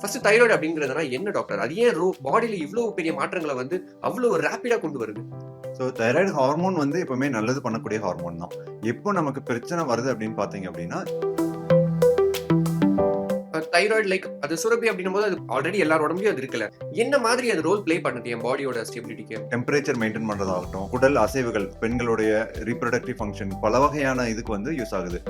First thyroid அப்படிங்கிறதுனா என்ன doctor அது ஏன் ரோ பாடியில இவ்வளவு பெரிய மாற்றங்களை வந்து அவ்வளவு ரேப்பிடா கொண்டு வருது? ஸோ தைராய்டு ஹார்மோன் வந்து எப்பவுமே நல்லது பண்ணக்கூடிய ஹார்மோன் தான். எப்போ நமக்கு பிரச்சனை வருது அப்படின்னு பார்த்தீங்க அப்படின்னா தைராய்டு லைக் அது சுரப்பி அப்படின்னும் போது அது ஆல்ரெடி எல்லார் உடம்புலயும் அது இருக்குல்ல என்ன மாதிரி அது ரோல் ப்ளே பண்ணுது என் பாடியோட ஸ்டெபிலிட்டிக்கு டெம்பரேச்சர் மெயின்டைன் பண்ணுறதாகட்டும் உடல் அசைவுகள் பெண்களுடைய ரீப்ரொடக்டிவ் ஃபங்க்ஷன் பல வகையான இதுக்கு வந்து யூஸ் ஆகுது.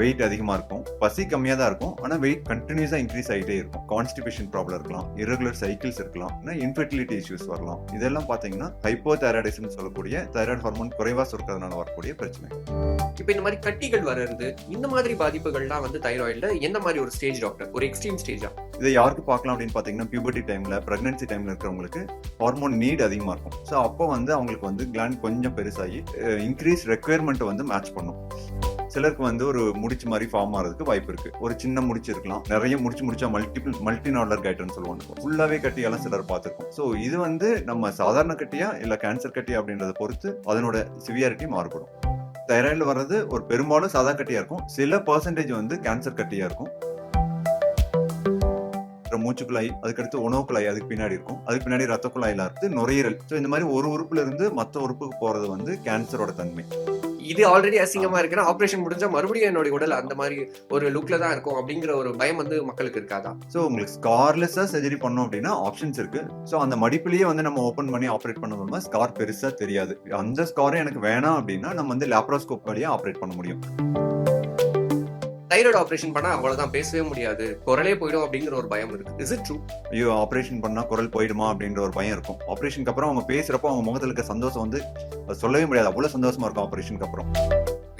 வெயிட் அதிகமாக இருக்கும். பசி கம்மியாக தான் இருக்கும். ஆனால் வெயிட் கண்டினியூஸாக இன்க்ரீஸ் ஆகிட்டே இருக்கும். கான்ஸ்டிபேஷன் ப்ராப்ளம் இருக்கலாம். irregular சைக்கிள்ஸ் இருக்கலாம். இன்ஃபெர்டிலிட்டி இஷ்யூஸ் வரலாம். இதெல்லாம் பார்த்தீங்கன்னா ஹைப்போ தைராய்டிசம் சொல்லக்கூடிய தைராய்டு ஹார்மோன் குறைவாக சுரக்கிறதுனால வரக்கூடிய பிரச்சனை இப்போ இந்த மாதிரி கட்டிகள் வர்றது இந்த மாதிரி பாதிப்புகள்லாம் வந்து தைராய்டுல எந்த மாதிரி ஒரு ஸ்டேஜ் டாக்டர் ஒரு எக்ஸ்ட்ரீம் ஸ்டேஜா இதை யாருக்கு பார்க்கலாம் அப்படின்னு பார்த்தீங்கன்னா பியூபர்ட்டி டைமில் ப்ரெக்னன்சி டைமில் இருக்கிறவங்களுக்கு ஹார்மோன் நீட் அதிகமாக இருக்கும். ஸோ அப்போ வந்து அவங்களுக்கு வந்து கிளாண்ட் கொஞ்சம் பெருசாகி இன்க்ரீஸ் ரெக்குயர்மெண்ட்டை வந்து மேட்ச் பண்ணும். சிலருக்கு வந்து ஒரு முடிச்சு மாதிரி ஃபார்ம் ஆகிறதுக்கு வாய்ப்பு இருக்கு. ஒரு சின்ன முடிச்சு இருக்கலாம் நிறைய முடிச்சு முடிச்சா மல்டிபிள் மல்டி நாடலர் கைட்டர்னு சொல்லுவாங்க. ஃபுல்லாவே கட்டியெல்லாம் சிலர் பார்த்துருக்கோம். ஸோ இது வந்து நம்ம சாதாரண கட்டியா இல்லை கேன்சர் கட்டியா அப்படின்றத பொறுத்து அதனோட சிவியாரிட்டி மாறுபடும். தைராய்டில் வர்றது ஒரு பெரும்பாலும் சாதா கட்டியா இருக்கும். சில பர்சன்டேஜ் வந்து கேன்சர் கட்டியா இருக்கும். அப்புறம் மூச்சுக்குழாய் அதுக்கடுத்து உணவு குழாய் அதுக்கு பின்னாடி இருக்கும். அதுக்கு பின்னாடி ரத்த குழாயில இருந்து நுரையீரல். ஸோ இந்த மாதிரி ஒரு உறுப்புல இருந்து மற்ற உறுப்புக்கு போறது வந்து கேன்சரோட தன்மை. இது ஆல்ரெடி அசிங்கமா இருக்குன்னா ஆபரேஷன் முடிஞ்சா மறுபடியும் என்னோட உடல் அந்த மாதிரி ஒரு லுக்ல தான் இருக்கும் அப்படிங்கிற ஒரு பயம் வந்து மக்களுக்கு இருக்காதா? ஸோ உங்களுக்கு ஸ்கார்லெஸ்ஸா சர்ஜரி பண்ணோம் அப்படின்னா ஆப்ஷன்ஸ் இருக்கு. ஸோ அந்த மடிப்புலயே வந்து நம்ம ஓப்பன் பண்ணி ஆப்ரேட் பண்ண மூலமா ஸ்கார் பெருசா தெரியாது. அந்த ஸ்காரே எனக்கு வேணாம் அப்படின்னா நம்ம வந்து லேப்ரோஸ்கோப் வழியா ஆப்ரேட் பண்ண முடியும். தைராய்டு ஆபரேஷன் பண்ணா அவ்வளவுதான் பேசவே முடியாது. குரலே போயிடும் அப்படிங்கிற ஒரு பயம் இருக்கு. இஸ் இட் ட்ரூ ஐயோ ஆப்ரேஷன் பண்ணா குரல் போயிடுமா அப்படின்ற ஒரு பயம் இருக்கும். ஆப்ரேஷனுக்கு அப்புறம் அவங்க பேசுறப்போ அவங்க முகத்துல இருக்க சந்தோஷம் வந்து சொல்லவே முடியாது. அவ்வளவு சந்தோஷமா இருக்கும் ஆப்ரேஷனுக்கு அப்புறம்.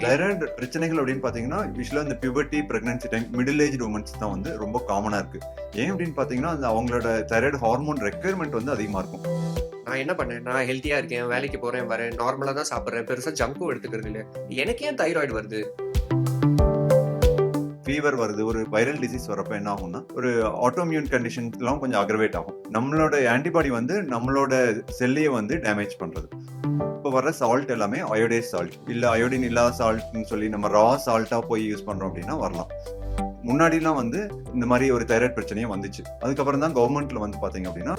தைராய்டு பிரச்சனைகள் அப்படின்னு பாத்தீங்கன்னா யூஸ்வலா இந்த puberty pregnancy time middle age womens தான் வந்து ரொம்ப காமனா இருக்கு. ஏன் அப்படின்னு பாத்தீங்கன்னா அந்த அவங்களோட தைராய்டு ஹார்மோன் ரெக்குயர்மெண்ட் வந்து அதிகமா இருக்கும். நான் என்ன பண்ணேன்? நான் ஹெல்த்தியா இருக்கேன் வேலைக்கு போறேன் வரேன் நார்மலா தான் சாப்பிடுறேன். பெருசா ஜங்கும் எடுத்துக்கிறது இல்ல. எனக்கு ஏன் தைராய்டு வருது? ஃபீவர் வருது ஒரு வைரல் டிசீஸ் வரப்ப என்ன ஆகும்னா ஒரு ஆட்டோமியூன் கண்டிஷன்ஸ்லாம் கொஞ்சம் அக்ரவேட் ஆகும். நம்மளோட ஆன்டிபாடி வந்து நம்மளோட செல்லையை வந்து டேமேஜ் பண்ணுறது இப்போ வர சால்ட் எல்லாமே அயோடைஸ் சால்ட் இல்லை அயோடின் இல்லாத சால்ட்னு சொல்லி நம்ம ரா சால்ட்டாக போய் யூஸ் பண்ணுறோம் அப்படின்னா வரலாம். முன்னாடிலாம் வந்து இந்த மாதிரி ஒரு தைராய்டு பிரச்சனையும் வந்துச்சு. அதுக்கப்புறம் தான் கவர்மெண்ட்ல வந்து பார்த்தீங்க அப்படின்னா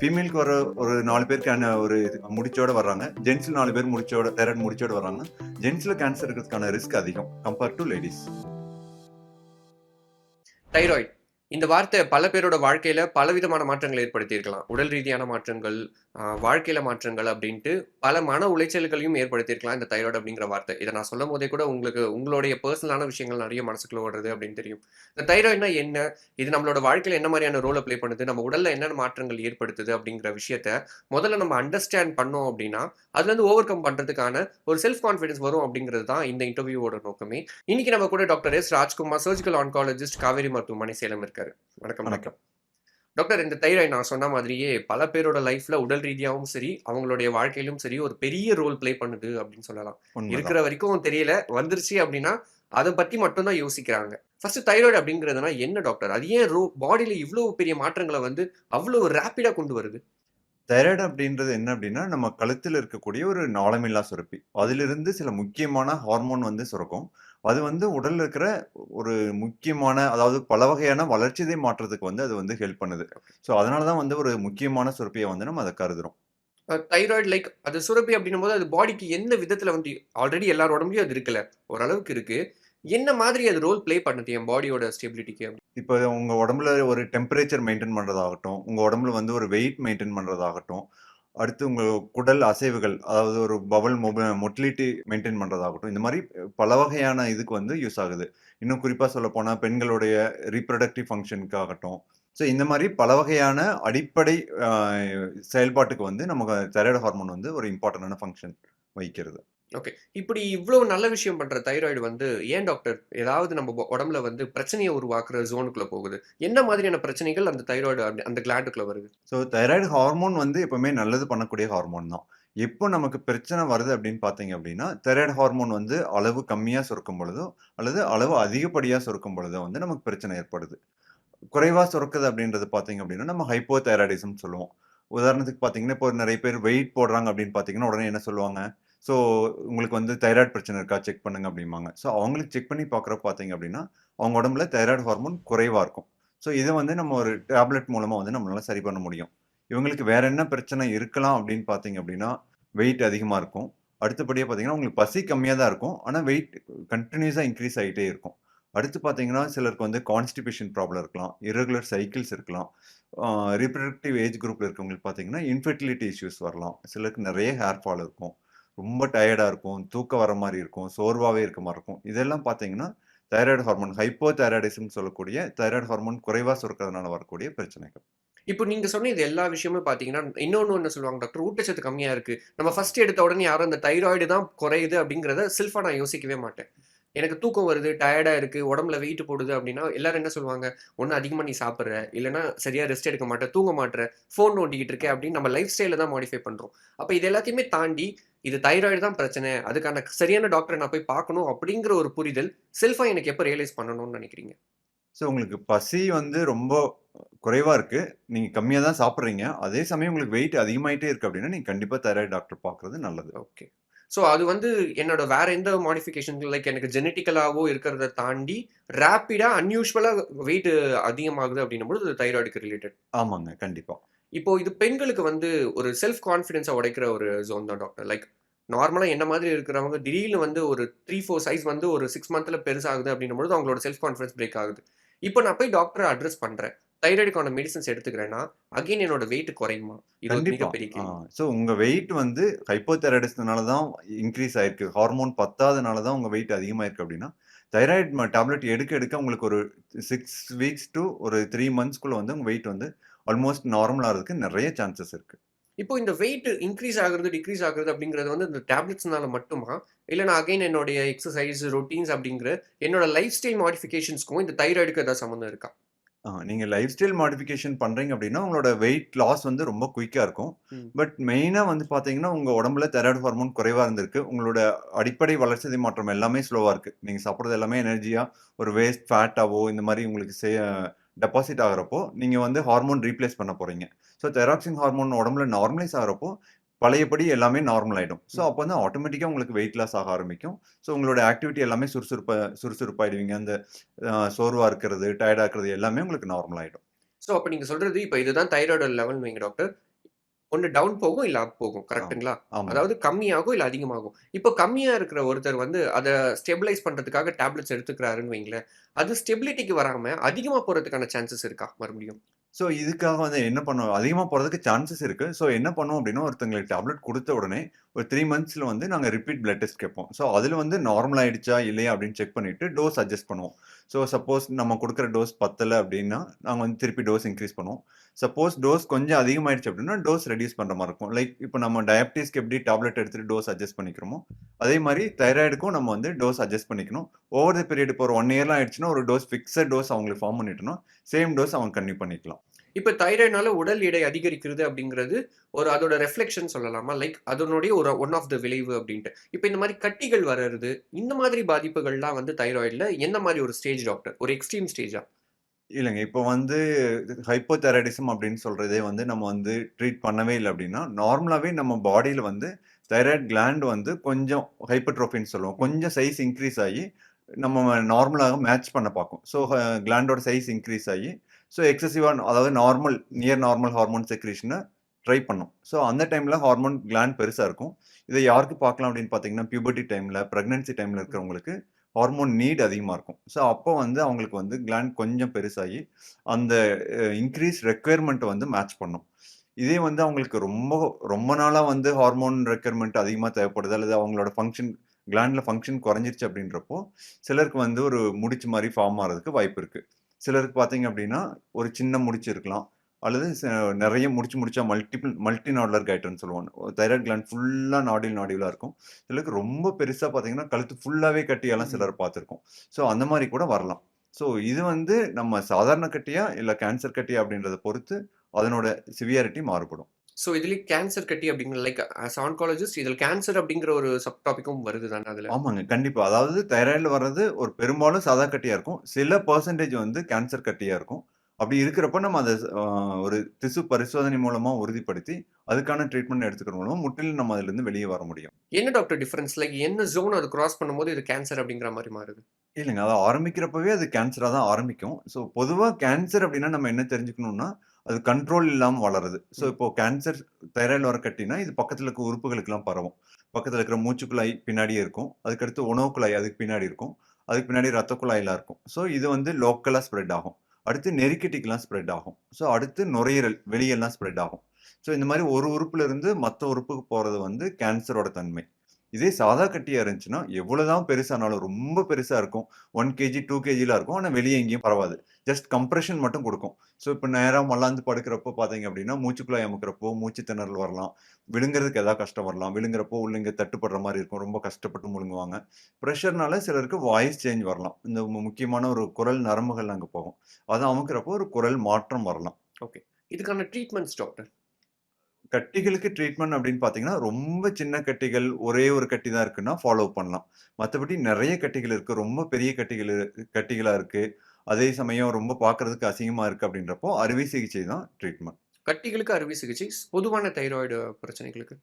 ஃபீமேலுக்கு வர ஒரு நாலு பேருக்கான ஒரு முடிச்சோட வர்றாங்க. ஜென்ஸில் நாலு பேர் முடிச்சோட தைராய்டு முடிச்சோட வர்றாங்க. ஜென்ஸில் கேன்சர் இருக்கிறதுக்கான ரிஸ்க் அதிகம் கம்பேர்ட் டு லேடிஸ் தைராய்டு இந்த வார்த்தை பல பேரோட வாழ்க்கையில பலவிதமான மாற்றங்களை ஏற்படுத்தியிருக்கலாம். உடல் ரீதியான மாற்றங்கள் வாழ்க்கையில மாற்றங்கள் அப்படின்ட்டு பல மன உளைச்சல்களையும் ஏற்படுத்தியிருக்கலாம் இந்த தைராய்டு அப்படிங்கிற வார்த்தை. இதை நான் சொல்லும் போதே கூட உங்களுக்கு உங்களுடைய பர்சனலான விஷயங்கள் நிறைய மனசுக்குள்ள ஓடுறது அப்படின்னு தெரியும். இந்த தைராய்டுனா என்ன? இது நம்மளோட வாழ்க்கையில என்ன மாதிரியான ரோலை ப்ளே பண்ணுது? நம்ம உடல்ல என்னென்ன மாற்றங்கள் ஏற்படுத்துது அப்படிங்கிற விஷயத்த முதல்ல நம்ம அண்டர்ஸ்டாண்ட் பண்ணோம் அப்படின்னா அதுல இருந்து ஓவர் கம் பண்றதுக்கான ஒரு செல்ஃப் கான்ஃபிடன்ஸ் வரும் அப்படிங்கிறது தான் இந்த இன்டர்வியூவோட நோக்கமே. இன்னைக்கு நம்ம கூட doctor S. Rajkumar surgical oncologist Kaveri மருத்துவமனை சேலம் இருக்காரு. வணக்கம். வணக்கம். டாக்டர் இந்த தைராய்டு நான் சொன்ன மாதிரியே பல பேரோட லைஃப்ல உடல் ரீதியாகவும் சரி அவங்களுடைய வாழ்க்கையிலும் சரி ஒரு பெரிய ரோல் ப்ளே பண்ணுது அப்படின்னு சொல்லலாம். இருக்கிற வரைக்கும் தெரியல வந்துருச்சு அப்படின்னா அதை பத்தி மட்டும்தான் யோசிக்கிறாங்க. ஃபர்ஸ்ட் தைராய்டு அப்படிங்கிறதுனா என்ன டாக்டர்? அது ஏன் ரோ பாடியில இவ்வளவு பெரிய மாற்றங்களை வந்து அவ்வளவு ரேப்பிடா கொண்டு வருது? தைராய்டு அப்படின்றது என்ன அப்படின்னா நம்ம கழுத்தில் இருக்கக்கூடிய ஒரு நாளமில்லா சுரப்பி. அதிலிருந்து சில முக்கியமான ஹார்மோன் வந்து சுரக்கும். அது வந்து உடல்ல இருக்கிற ஒரு முக்கியமான அதாவது பல வகையான வளர்ச்சிதை மாற்றத்துக்கு வந்து அது வந்து ஹெல்ப் பண்ணுது. ஸோ அதனால தான் வந்து ஒரு முக்கியமான சுரப்பியை வந்து நம்ம அதை கருதுறோம். தைராய்டு லைக் அது சுரப்பி அப்படின்னும் போது அது பாடிக்கு எந்த விதத்துல வந்து ஆல்ரெடி எல்லார் உடம்புலயும் அது இருக்குல்ல ஓரளவுக்கு இருக்கு. என்ன மாதிரி அது ரோல் ப்ளே பண்ணுது என் பாடியோட ஸ்டெபிலிட்டிக்கு இப்போ உங்க உடம்புல ஒரு டெம்பரேச்சர் மெயின்டைன் பண்றதாகட்டும் உங்க உடம்புல வந்து ஒரு வெயிட் மெயின்டைன் பண்றதாகட்டும் அடுத்து உங்க குடல் அசைவுகள் அதாவது ஒரு பவல் மொட்டிலிட்டி மெயின்டைன் பண்றதாகட்டும் இந்த மாதிரி பல வகையான இதுக்கு வந்து யூஸ் ஆகுது. இன்னும் குறிப்பா சொல்ல போனா பெண்களுடைய ரீப்ரடக்டிவ் ஃபங்க்ஷனுக்காகட்டும் ஸோ இந்த மாதிரி பல வகையான அடிப்படை செயல்பாட்டுக்கு வந்து நமக்கு தைராய்டு ஹார்மோன் வந்து ஒரு இம்பார்ட்டண்டான ஃபங்க்ஷன் வகிக்கிறது. ஓகே இப்படி இவ்வளவு நல்ல விஷயம் பண்ற தைராய்டு வந்து ஏன் டாக்டர் ஏதாவது நம்ம உடம்புல வந்து பிரச்சனையை உருவாக்குற ஜோனுக்குள்ள போகுது? என்ன மாதிரியான பிரச்சனைகள் அந்த தைராய்டு அந்த கிளாண்டுக்குள்ள வருது? ஸோ தைராய்டு ஹார்மோன் வந்து எப்பவுமே நல்லது பண்ணக்கூடிய ஹார்மோன் தான். எப்போ நமக்கு பிரச்சனை வருது அப்படின்னு பார்த்தீங்க அப்படின்னா தைராய்டு ஹார்மோன் வந்து அளவு கம்மியாக சுரக்கும் பொழுதோ அல்லது அளவு அதிகப்படியாக சுரக்கும் பொழுதோ வந்து நமக்கு பிரச்சனை ஏற்படுது. குறைவாக சுரக்குது அப்படின்றது பார்த்தீங்க அப்படின்னா நம்ம ஹைப்போ தைராய்டிசம் சொல்லுவோம். உதாரணத்துக்கு பார்த்தீங்கன்னா இப்போ நிறைய பேர் வெயிட் போடுறாங்க அப்படின்னு பார்த்தீங்கன்னா உடனே என்ன சொல்லுவாங்க? ஸோ உங்களுக்கு வந்து தைராய்டு பிரச்சனை இருக்கா செக் பண்ணுங்க அப்படிம்பாங்க ஸோ அவங்களுக்கு செக் பண்ணி பார்க்குறப்ப பார்த்தீங்க அப்படின்னா அவங்க உடம்புல தைராய்டு ஹார்மோன் குறைவாக இருக்கும். ஸோ இதை வந்து நம்ம ஒரு டேப்லெட் மூலமாக வந்து நம்மளால சரி பண்ண முடியும். இவங்களுக்கு வேற என்ன பிரச்சனை இருக்கலாம் அப்படின்னு பார்த்தீங்க அப்படின்னா, வெயிட் அதிகமாக இருக்கும். அடுத்தபடியாக பார்த்தீங்கன்னா, உங்களுக்கு பசி கம்மியாக தான் இருக்கும். ஆனால் வெயிட் கண்டினியூஸாக இன்க்ரீஸ் ஆகிட்டே இருக்கும். அடுத்து பார்த்தீங்கன்னா, சிலருக்கு வந்து கான்ஸ்டிபேஷன் ப்ராப்ளம் இருக்கலாம். இர்ரெகுலர் சைக்கிள்ஸ் இருக்கலாம். ரீப்ரடக்டிவ் ஏஜ் குரூப்பில் இருக்கவங்களுக்கு பார்த்தீங்கன்னா, இன்ஃபெர்டிலிட்டி இஷ்யூஸ் வரலாம். சிலருக்கு நிறைய ஹேர் ஃபால் இருக்கும். ரொம்ப டயர்டாக இருக்கும். தூக்கம் வர மாதிரி இருக்கும். சோர்வாகவே இருக்க மாதிரி இருக்கும். இதெல்லாம் பார்த்தீங்கன்னா, தைராய்டு ஹார்மோன் ஹைப்போ ஹைப்போதைராய்டிசம் சொல்லக்கூடிய தைராய்டு ஹார்மோன் குறைவாக சுரக்கிறதுனால வரக்கூடிய பிரச்சனைகள். இப்போ நீங்க சொன்ன இது எல்லா விஷயமும் பார்த்தீங்கன்னா, இன்னொன்று ஒன்று சொல்லுவாங்க டாக்டர். ஊட்டச்சத்து கம்மியா இருக்கு. நம்ம ஃபர்ஸ்ட் எடுத்த உடனே யாரும் அந்த தைராய்டு தான் குறையுது அப்படிங்கிறத செல்ஃபா நான் யோசிக்கவே மாட்டேன். எனக்கு தூக்கம் வருது, டயர்டாக இருக்குது உடம்புல வெயிட் போடுது அப்படின்னா, எல்லாரும் என்ன சொல்லுவாங்க? ஒன்று அதிகமாக நீ சாப்பிட்ற இல்லைனா சரியாக ரெஸ்ட் எடுக்க மாட்டேன் தூங்க மாட்டேற ஃபோன் நோண்டிக்கிட்டு இருக்கேன் அப்படின்னு நம்ம லைஃப் ஸ்டைலில் தான் மாடிஃபை பண்ணுறோம் அப்போ இது எல்லாத்தையுமே தாண்டி, இது தைராய்டு தான் பிரச்சனை. அதுக்கான சரியான டாக்டர நான் போய் பார்க்கணும் அப்படிங்கிற ஒரு புரிதல், செல்ஃபா எனக்கு எப்ப ரியலைஸ் பண்ணணும்னு நினைக்கிறீங்க? ஸோ உங்களுக்கு பசி வந்து ரொம்ப குறைவா இருக்கு. நீங்க கம்மியா தான் சாப்பிடுறீங்க. அதே சமயம் உங்களுக்கு வெயிட் அதிகமாயிட்டே இருக்கு அப்படின்னா, நீங்க கண்டிப்பா தைராய்டு டாக்டர் பார்க்கிறது நல்லது. ஓகே. ஸோ அது வந்து என்னோட வேற எந்த மாடிஃபிகேஷன் லைக் எனக்கு ஜெனடிக்கலாவோ இருக்கிறத தாண்டி, ரேப்பிடா அன்யூசுவலா வெயிட் அதிகமாகுது அப்படின்னும்போது, அது தைராய்டுக்கு ரிலேட்டட். ஆமாங்க. கண்டிப்பா. இப்போ இது பெண்களுக்கு வந்து ஒரு செல்ஃப் கான்ஃபிடன்ஸ உடைக்கிற ஒரு ஜோன் தான் டாக்டர். லைக் நார்மலா என்ன மாதிரி இருக்கிறவங்க திடீர்னு வந்து ஒரு 3, 4 சைஸ் வந்து ஒரு 6 மந்த்ல பெருசாகுது அப்படின்னும்பொழுது, அவங்களோட செல்ஃப் கான்ஃபிடன்ஸ் பிரேக் ஆகுது. இப்போ நான் போய் டாக்டர அட்ரஸ் பண்றேன். தைராய்டுக்கான மெடிசின்ஸ் எடுத்துக்கிறேன்னா, அகைன் என்னோட வெயிட் குறையுமா? இது. மிகப்பெரிய. ஸோ உங்க வெயிட் வந்து ஹைப்போதைராய்டிசம்னால தான் இன்கிரீஸ் ஆயிருக்கு. ஹார்மோன் பத்தாதனால தான் உங்க வெயிட் அதிகமாயிருக்கு அப்படின்னா, தைராய்டு டேப்லெட் எடுக்க எடுக்க உங்களுக்கு ஒரு 6 வீக்ஸ் டூ ஒரு 3 மந்த்ஸ்க்குள்ள வந்து உங்க வெயிட் வந்து ஆல்மோஸ்ட் நார்மல் ஆகுறதுக்கு நெறைய சான்சஸ் இருக்கு. இப்போ இந்த வெயிட் இன்கிரீஸ் ஆகுறது, டிக்ரீஸ் ஆகுறது அப்படிங்கிறது வந்து இந்த டேப்லெட்ஸ்னால மட்டுமா? இல்ல நான் அகைன் என்னுடைய எக்சர்சைஸ், ரொட்டீன்ஸ் அப்படிங்கிற என்னோட லைஃப் ஸ்டைல் மாடிஃபிகேஷன்ஸ்க்கும் இந்த தைராய்டுக்கும் ஏதாவது சம்மந்தம் இருக்கா? ஆ நீங்க லைஃப் ஸ்டைல் மாடிஃபிகேஷன் பண்றீங்க அப்படின்னா, உங்களோட வெயிட் லாஸ் வந்து ரொம்ப குயிக்கா இருக்கும். பட் மெயினா வந்து பார்த்தீங்கன்னா, உங்க உடம்புல தைராய்டு ஹார்மோன் குறைவா இருந்திருக்கு. உங்களோட அடிப்படை வளர்சிதை மாற்றம் எல்லாமே ஸ்லோவா இருக்கு. நீங்க சாப்பிடுறது எல்லாமே எனர்ஜியா ஒரு வேஸ்ட் ஃபேட்டாவோ இந்த மாரி உங்களுக்கு செ டெபாசிட் ஆகுறப்போ, நீங்க வந்து ஹார்மோன் ரீப்ளேஸ் பண்ண போறீங்க. ஸோ தைராக்சின் ஹார்மோன் உடம்புல நார்மலைஸ் ஆகுறப்போ, பழையபடி எல்லாமே நார்மல் ஆயிடும். ஸோ. அப்போ வந்து ஆட்டோமேட்டிக்கா உங்களுக்கு வெயிட் லாஸ் ஆக ஆரம்பிக்கும். ஸோ உங்களோட ஆக்டிவிட்டி எல்லாமே சுறுசுறுப்பா சுறுசுறுப்பாயிடுவீங்க. அந்த அ சோர்வா இருக்கிறது, டயர்டா இருக்கிறது எல்லாமே உங்களுக்கு நார்மல் ஆயிடும். ஸோ அப்ப நீங்க சொல்றது இப்ப இதுதான் தைராய்டோட லெவல்னு வைங்க டாக்டர். ஒண்ணு டவுன் போகும், இல்ல அப் போகும். ஆமாங்க. அதாவது கம்மியாகும், இல்ல அதிகமாகும். இப்போ கம்மியா இருக்கிற ஒருத்தர் வந்து அத ஸ்டெபிலைஸ் பண்றதுக்காக டேப்லெட்ஸ் எடுத்துக்கிறாருன்னு வைங்களேன். அது ஸ்டெபிலிட்டிக்கு வராம அதிகமா போறதுக்கான சான்சஸ் இருக்கா மறுபடியும்? ஸோ இதுக்காக வந்து என்ன பண்ணுவோம் அதிகமா போறதுக்கு சான்சஸ் இருக்கு. ஸோ என்ன பண்ணுவோம் அப்படின்னா, ஒருத்தங்களுக்கு டேப்லெட் குடுத்த உடனே ஒரு 3 மந்த்ஸ்ல வந்து நாங்க ரிப்பீட் பிளட் டெஸ்ட் கேட்போம். ஸோ அதுல வந்து நார்மல் ஆயிடுச்சா, இல்லையா அப்படின்னு செக் பண்ணிட்டு டோஸ் அட்ஜஸ்ட் பண்ணுவோம். ஸோ சப்போஸ் நம்ம கொடுக்குற டோஸ் பத்தலை அப்படின்னா, நாங்கள் வந்து திருப்பி டோஸ் இன்க்ரீஸ் பண்ணுவோம். சப்போஸ் டோஸ் கொஞ்சம் அதிகமாயிடுச்சு அப்படின்னா, டோஸ் ரெடியூஸ் பண்ணுற மாதிரி இருக்கும். லைக் இப்போ நம்ம டயபிட்டிஸ்க்கு எப்படி டேப்லெட் எடுத்துட்டு டோஸ் அட்ஜஸ்ட் பண்ணிக்கிறோமோ, அதே மாதிரி தைராய்டுக்கும் நம்ம வந்து டோஸ் அட்ஜஸ்ட் பண்ணிக்கணும். ஓவர் த பீரியட் இப்போ ஒரு ஒன் இயர்லாம் ஆயிடுச்சுன்னா, ஒரு டோஸ் ஃபிக்ஸட் டோஸ் அவங்களுக்கு ஃபார்ம் பண்ணிட்டோம்னா, சேம் டோஸ் அவங்க கன்டின்யூ பண்ணிக்கலாம். இப்போ தைராய்டினால உடல் எடை அதிகரிக்கிறது அப்படிங்கிறது, ஒரு அதோட ரெஃப்ளெக்ஷன் சொல்லலாமா? லைக் அதனுடைய ஒரு ஒன் ஆஃப் த விளைவு அப்படின்ட்டு. இப்போ இந்த மாதிரி கட்டிகள் வர்றது இந்த மாதிரி பாதிப்புகள்லாம் வந்து தைராய்டில் எந்த மாதிரி ஒரு ஸ்டேஜ் டாக்டர்? ஒரு எக்ஸ்ட்ரீம் ஸ்டேஜா? இல்லைங்க இப்போ வந்து ஹைப்போதைராய்டிசம் அப்படின்னு சொல்கிறதே வந்து நம்ம வந்து ட்ரீட் பண்ணவே இல்லை அப்படின்னா, நார்மலாகவே நம்ம பாடியில் வந்து தைராய்டு கிளாண்ட் வந்து கொஞ்சம் ஹைப்பர்ட்ரோஃபின்னு சொல்லுவோம். கொஞ்சம் சைஸ் இன்க்ரீஸ் ஆகி நம்ம நார்மலாக மேட்ச் பண்ண பார்க்கும். ஸோ கிளாண்டோட சைஸ் இன்க்ரீஸ் ஆகி ஸோ எக்ஸசிவாக அதாவது நார்மல் நியர் நார்மல் ஹார்மோன் செக்ரேஷனை ட்ரை பண்ணும். ஸோ அந்த டைமில் ஹார்மோன் கிளாண்ட் பெருசாக இருக்கும். இதை யாருக்கு பார்க்கலாம் அப்படின்னு பார்த்தீங்கன்னா, பியூபர்ட்டி டைமில் ப்ரெக்னன்சி டைமில் இருக்கிறவங்களுக்கு ஹார்மோன் நீட் அதிகமாக இருக்கும். ஸோ அப்போ வந்து அவங்களுக்கு வந்து கிளாண்ட் கொஞ்சம் பெருசாகி, அந்த இன்க்ரீஸ் ரெக்குயர்மெண்ட்டை வந்து மேட்ச் பண்ணும். இதே வந்து அவங்களுக்கு ரொம்ப ரொம்ப நாளாக வந்து ஹார்மோன் ரெக்குயர்மெண்ட் அதிகமாக தேவைப்படுது, அல்லது அவங்களோட ஃபங்க்ஷன் கிளாண்டில் ஃபங்க்ஷன் குறைஞ்சிருச்சு அப்படின்றப்போ, சிலருக்கு வந்து ஒரு முடிச்சு மாதிரி ஃபார்ம் ஆகிறதுக்கு வாய்ப்பு இருக்குது சிலருக்கு பார்த்தீங்க அப்படின்னா, ஒரு சின்ன முடிச்சு இருக்கலாம். அல்லது ச முடிச்சு முடிச்சா மல்டிபிள் மல்டி நாடுலர் கைட்டர்ன்னு சொல்லுவாங்க தைராய்டு கிளாண்ட் ஃபுல்லாக நாடியூல் நாடியூலா இருக்கும். சிலருக்கு ரொம்ப பெருசாக பார்த்தீங்கன்னா, கழுத்து ஃபுல்லாகவே கட்டியாலாம் சிலர் பார்த்துருக்கோம். ஸோ அந்த மாதிரி கூட வரலாம். ஸோ இது வந்து நம்ம சாதாரண கட்டியா, இல்லை கேன்சர் கட்டியா அப்படின்றத பொறுத்து, அதனோட சிவியாரிட்டி மாறுபடும். ஸோ இதுலயே கேன்சர் கட்டி அப்படிங்கிற லைக் ஆஸ் ஆன்காலஜிஸ்ட் இதில கேன்சர் அப்படிங்கிற ஒரு சப் டாபிக்கும் வருது தானே அதுல? ஆமாங்க. கண்டிப்பா. அதாவது தைராய்டுல வர்றது ஒரு பெரும்பாலும் சாதா கட்டியா இருக்கும். சில பெர்சன்டேஜ் வந்து கேன்சர் கட்டியா இருக்கும். அப்படி இருக்கிறப்ப நம்ம அத ஒரு திசு பரிசோதனை மூலமா உறுதிப்படுத்தி, அதுக்கான ட்ரீட்மெண்ட் எடுத்துக்கிறது மூலமா முற்றிலும் நம்ம அதிலிருந்து வெளிய வர முடியும். என்ன டாக்டர் டிஃபரன்ஸ்? லைக் என்ன ஜோன் அது கிராஸ் பண்ணும்போது இது கேன்சர் அப்படிங்கிற மாரி மாறுது? இல்லங்க. அது ஆரம்பிக்கிறப்பவே அது கேன்சரா தான் ஆரம்பிக்கும். ஸோ பொதுவா கேன்சர் அப்டின்னா நம்ம என்ன தெரிஞ்சுக்கணும்னா, அது கண்ட்ரோல் இல்லாம வளருது. ஸோ. இப்போ கேன்சர் தைராய்டுல வர கட்டினா, இது பக்கத்துல இருக்க உறுப்புகளுக்கெல்லாம் பரவும். பக்கத்துல இருக்கிற மூச்சுக் குழாய் பின்னாடியே இருக்கும். அதுக்கடுத்து உணவு குழாய் அதுக்கு பின்னாடி இருக்கும். அதுக்கு பின்னாடி ரத்த குழாய்லாம் இருக்கும். ஸோ இது வந்து லோக்கலா ஸ்ப்ரெட் ஆகும். அடுத்து நெறிக்கட்டிக்கலாம் ஸ்ப்ரெட் ஆகும். ஸோ அடுத்து நுரையீரல் வெளியெல்லாம் ஸ்ப்ரெட் ஆகும். ஸோ இந்த மாரி ஒரு உறுப்புல இருந்து மத்த உறுப்புக்கு போறது வந்து கேன்சரோட தன்மை. இதே சாதா கட்டியா இருந்துச்சுன்னா, எவ்வளவுதான் பெருசானாலும் ரொம்ப பெருசா இருக்கும். 1 கேஜி, 2 கேஜிலாம் இருக்கும். ஆனா வெளிய எங்கேயும் பரவாது. ஜஸ்ட் கம்ப்ரஷன் மட்டும் குடுக்கும். ஸோ இப்ப நேரா மல்லாந்து படுக்கிறப்போ பார்த்தீங்க அப்டின்னா, மூச்சுக் குழாய் அமுக்குறப்போ மூச்சு திணறல் வரலாம். விழுங்குறதுக்கு ஏதாவது கஷ்டம் வரலாம். விழுங்குறப்போ உள்ள இங்க தட்டுப்படுற மாரி இருக்கும். ரொம்ப கஷ்டப்பட்டு முழுங்குவாங்க. பிரஷர்னால சிலருக்கு வாய்ஸ் சேஞ்ச் வரலாம். இந்த முக்கியமான ஒரு குரல் நரம்புகள் அங்க போகும். அத அமுக்குறப்போ ஒரு குரல் மாற்றம் வரலாம். ஓகே. இதுக்கான ட்ரீட்மெண்ட்ஸ் டாக்டர்? கட்டிகளுக்கு ட்ரீட்மெண்ட் அப்டின்னு பார்த்தீங்கன்னா, ரொம்ப சின்ன கட்டிகள், ஒரே ஒரு கட்டி தான் இருக்குன்னா ஃபாலோ பண்ணலாம். மத்தபடி நெறைய கட்டிகள் இருக்கு. ரொம்ப பெரிய கட்டிகள் கட்டிகளா இருக்கு. அதே சமயம் ரொம்ப பார்க்கறதுக்கு அசிங்கமா இருக்கு அப்டின்றப்போ, அறுவை சிகிச்சை தான் ட்ரீட்மெண்ட். கட்டிகளுக்கு அறுவை சிகிச்சை, பொதுவான தைராய்டு பிரச்சனைகளுக்கு?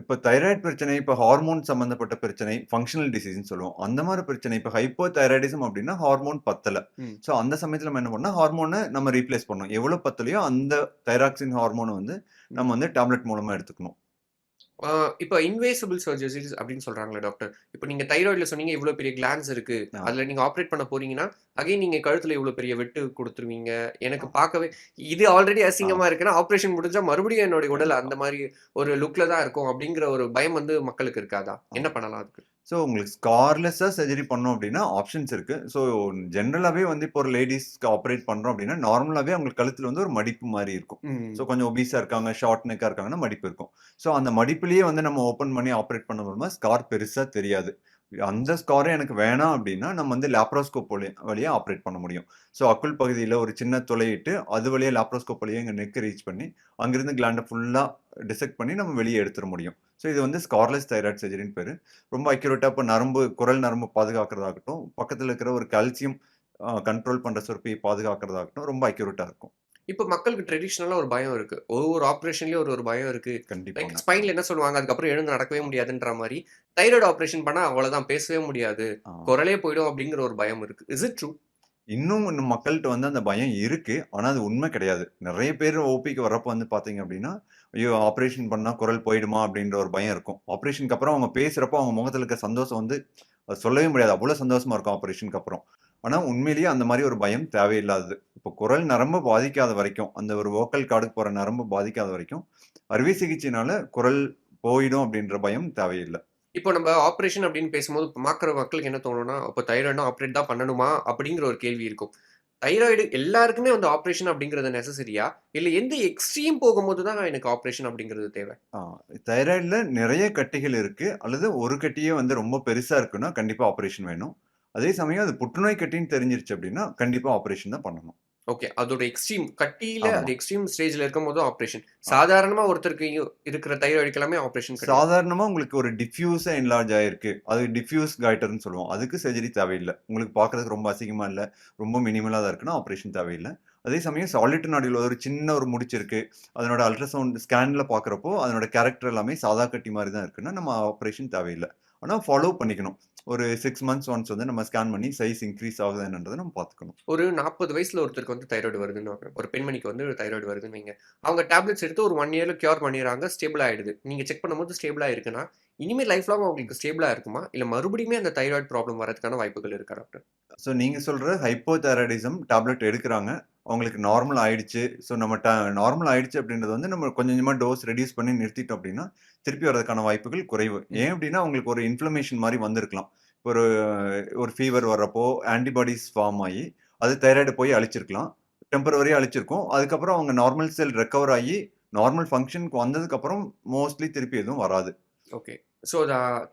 இப்ப தைராய்டு பிரச்சனை, இப்ப ஹார்மோன் சம்மந்தப்பட்ட பிரச்சனை, ஃபங்ஷனல் டிசீஸ்ன்னு சொல்லுவோம். அந்த மாரி பிரச்சனை இப்ப ஹைப்போ தைராய்டிசம் அப்டின்னா ஹார்மோன் பத்தல. ஸோ அந்த சமயத்துல நம்ம என்ன பண்ணணும்னா, ஹார்மோன நம்ம ரீப்ளேஸ் பண்ணணும். எவ்வளோ பத்தலையோ அந்த தைராக்சின் ஹார்மோன வந்து நம்ம. வந்து டேப்லெட் மூலமா எடுத்துக்கணும். இப்ப இன்வேசிபிள் சர்ஜரிஸ் அப்டின்னு சொல்றாங்கல்ல டாக்டர். இப்ப நீங்க தைராய்டுல சொன்னீங்க இவ்ளோ பெரிய கிளாண்ட்ஸ் இருக்கு. அதுல நீங்க ஆப்பரேட் பண்ண போறீங்கன்னா, அகைன் நீங்க கழுத்துல இவ்ளோ பெரிய வெட்டு குடுத்துருவீங்க. எனக்கு. பார்க்கவே இது ஆல்ரெடி. அசிங்கமா இருக்குன்னா, ஆப்பரேஷன் முடிஞ்சா மறுபடியும் என்னுடைய உடல் அந்த மாரி ஒரு லுக்ல தான் இருக்கும் அப்டிங்கிற ஒரு பயம் வந்து மக்களுக்கு இருக்காதா? என்ன பண்ணலாம் அதுக்கு? ஸோ உங்களுக்கு ஸ்கார்லெஸ்ஸா சர்ஜரி பண்ணோம் அப்டின்னா ஆப்ஷன்ஸ் இருக்கு. ஸோ ஜெனரலாவே வந்து இப்போ ஒரு லேடீஸ்க்கு ஆப்பரேட் பண்றோம் அப்டின்னா, நார்மலாவே அவங்களுக்கு கழுத்துல வந்து ஒரு மடிப்பு மாரி இருக்கும். ஸோ. கொஞ்சம் ஒபீஸா இருக்காங்க, ஷார்ட் நெக்கா இருக்காங்கன்னா மடிப்பு இருக்கும். ஸோ அந்த மடிப்பிலேயே வந்து நம்ம ஓப்பன் பண்ணி ஆப்பரேட் பண்ண மூலமா ஸ்கார் பெருசா தெரியாது. அந்த ஸ்காரே எனக்கு வேணாம் அப்படின்னா நம்ம வந்து லேப்ரோஸ்கோப் வழியாக வழியா பண்ண முடியும். ஸோ அக்குள் பகுதியில் ஒரு சின்ன துளையிட்டு, அது வழியாக லேப்ரோஸ்கோப் வழியாக எங்கள் நெக் ரீச் பண்ணி, அங்கேருந்து கிளாண்டை ஃபுல்லாக டிசெக்ட் பண்ணி நம்ம வெளியே எடுத்துட முடியும். ஸோ இது வந்து ஸ்கார்லெஸ் தைராய்டு சர்ஜரின்னு பேர் ரொம்ப அக்யூரேட்டாக இப்போ நரம்பு குரல் நரம்பு பாதுகாக்கிறதாகட்டும், பக்கத்தில் இருக்கிற ஒரு கால்சியம் கண்ட்ரோல் பண்ணுற சுரப்பிய பாதுகாக்கிறதாகட்டும், ரொம்ப அக்யூரேட்டாக இருக்கும். இப்ப மக்களுக்கு ட்ரெடிஷனலா ஒரு பயம் இருக்கு. ஒவ்வொரு ஆப்பரேஷன்லயும் ஒரு ஒரு பயம் இருக்கு. லைக் கண்டிப்பாங்க. ஸ்பைன்ல என்ன சொல்லுவாங்க, அதுக்கப்புறம் எழுந்து நடக்கவே முடியாதுன்ற மாரி, தைராய்டு ஆப்பரேஷன் பண்ணா அவ்வளோதான் பேசவே முடியாது. குரலே போயிடும் அப்டிங்கிற ஒரு பயம் இருக்கு. Is it true? இன்னும் இன்னும் மக்கள்ட்ட வந்து அந்த பயம் இருக்கு. ஆனா அது உண்மை கிடையாது. நெறைய பேர் ஓபிக்கு வர்றப்போ வந்து பார்த்தீங்க அப்டின்னா, ஐயோ! ஆப்பரேஷன் பண்ணா குரல் போயிடுமா? அப்டின்ற ஒரு பயம் இருக்கும். ஆப்பரேஷனுக்கு அப்புறம் அவங்க பேசுறப்போ அவங்க முகத்துல இருக்க சந்தோஷம் வந்து சொல்லவே முடியாது. அவ்ளோ சந்தோஷமா இருக்கும் ஆப்பரேஷனுக்கு அப்புறம். ஆனா உண்மையிலேயே அந்த மாரி ஒரு பயம் தேவையில்லாதது. இப்போ குரல் நரம்பு பாதிக்காத வரைக்கும், அந்த ஒரு வோக்கல் கார்டுக்கு போற நரம்பு பாதிக்காத வரைக்கும், அறுவை சிகிச்சையினால குரல் போயிடும் அப்டின்ற பயம் தேவையில்ல. இப்போ நம்ம ஆப்பரேஷன் அப்டின்னு பேசும்போது பார்க்குற மக்களுக்கு என்ன தோணும்னா, அப்போ தைராய்டுனா ஆப்பரேட் தான் பண்ணணுமா? அப்டிங்கிற ஒரு கேள்வி இருக்கும். தைராய்டு எல்லாருக்குமே வந்து ஆப்பரேஷன் அப்டிங்கிறது நெசசரியா? இல்ல எந்த எக்ஸ்ட்ரீம் போகும்போது தான் எனக்கு ஆப்பரேஷன் அப்டிங்கிறது தேவை? தைராய்டுல நெறைய கட்டிகள் இருக்கு. அல்லது ஒரு கட்டியே வந்து ரொம்ப பெருசா இருக்குன்னா, கண்டிப்பா ஆப்பரேஷன் வேணும். அதே சமயம் அது புற்றுநோய் கட்டின்னு தெரிஞ்சிருச்சு அப்டின்னா, கண்டிப்பா ஆப்பரேஷன் தான் பண்ணணும். ஓகே. அதோட எக்ஸ்ட்ரீம் கட்டியில. அது எக்ஸ்ட்ரீம் ஸ்டேஜ்ல இருக்கும்போது ஆப்பரேஷன். ஆ. சாதாரணமா ஒருத்தருக்கு இருக்கிற தைராய்டுக்கு எல்லாமே ஆப்பரேஷன் கிடையாது. சாதாரணமா உங்களுக்கு ஒரு டிஃப்யூஸா என்லார்ஜ் ஆயிருக்கு. அது டிஃப்யூஸ் காய்டர்ன்னு சொல்லுவோம். அதுக்கு சர்ஜரி தேவையில்ல. உங்களுக்கு பார்க்கறதுக்கு ரொம்ப அசிங்கமா இல்ல, ரொம்ப மினிமலா தான் இருக்குன்னா ஆப்பரேஷன் தேவையில்ல. அதே சமயம் சாலிட் நாடியூல்ல ஒரு சின்ன ஒரு முடிச்சு இருக்கு. அதனோட அல்ட்ராசவுண்ட் ஸ்கேன்ல பார்க்குறப்போ, அதனோட கேரக்டர் எல்லாமே சாதா கட்டி மாரி தான் இருக்குன்னா, நம்ம ஆப்பரேஷன் தேவையில்ல. ஆனா ஃபாலோ பண்ணிக்கணும். ஒரு 6 மந்த்ஸ் ஒன்ஸ் வந்து நம்ம ஸ்கேன் பண்ணி சைஸ் இன்கிரீஸ் ஆகுதா என்னன்றத நம்ம பார்த்துக்கணும். ஒரு 40 வயசுல ஒருத்தருக்கு வந்து தைராய்டு வருதுன்னு. ஒரு பெண்மணிக்கு வந்து தைராய்டு வருதுன்னு வைங்க. அவங்க டேப்லெட்ஸ் எடுத்து ஒரு 1 இயர்ல கியூர் பண்ணிறாங்க. ஸ்டேபிள் ஆயிடுது. நீங்க செக் பண்ணும்போது ஸ்டேபிளா இருக்குன்னா, இனிமே லைஃப் லாங் அவங்களுக்கு ஸ்டேபிளா இருக்குமா? இல்ல மறுபடியுமே அந்த தைராய்டு ப்ராப்ளம் வரதுக்கான வாய்ப்புகள் இருக்கா டாக்டர்? ஸோ நீங்க சொல்ற ஹைப்போதைராய்டிசம் டேப்லெட் எடுக்குறாங்க. அவங்களுக்கு நார்மல் ஆயிடுச்சு. ஸோ நம்ம ட நார்மல் ஆயிடுச்சு அப்டின்றது வந்து நம்ம கொஞ்சம் கொஞ்சமா டோஸ் ரெட்யூஸ் பண்ணி நிறுத்திட்டோம் அப்டின்னா, திருப்பி வரதுக்கான வாய்ப்புகள் குறைவு. ஏன் அப்டின்னா, அவங்களுக்கு ஒரு இன்ஃப்ளமேஷன் மாரி வந்திருக்கலாம். ஒரு ஒரு ஃபீவர் வர்றப்போ ஆன்டிபாடிஸ் ஃபார்ம் ஆயி, அது தைராய்ட போய் அழிச்சிருக்கலாம். டெம்பரவரியா அழிச்சிருக்கும். அதுக்கப்புறம் அவங்க நார்மல் செல் ரெக்கவர் ஆயி, நார்மல் ஃபங்ஷனுக்கு வந்ததுக்கப்புறம் மோஸ்ட்லி திருப்பி எதுவும் வராது. ஓகே. ஸோ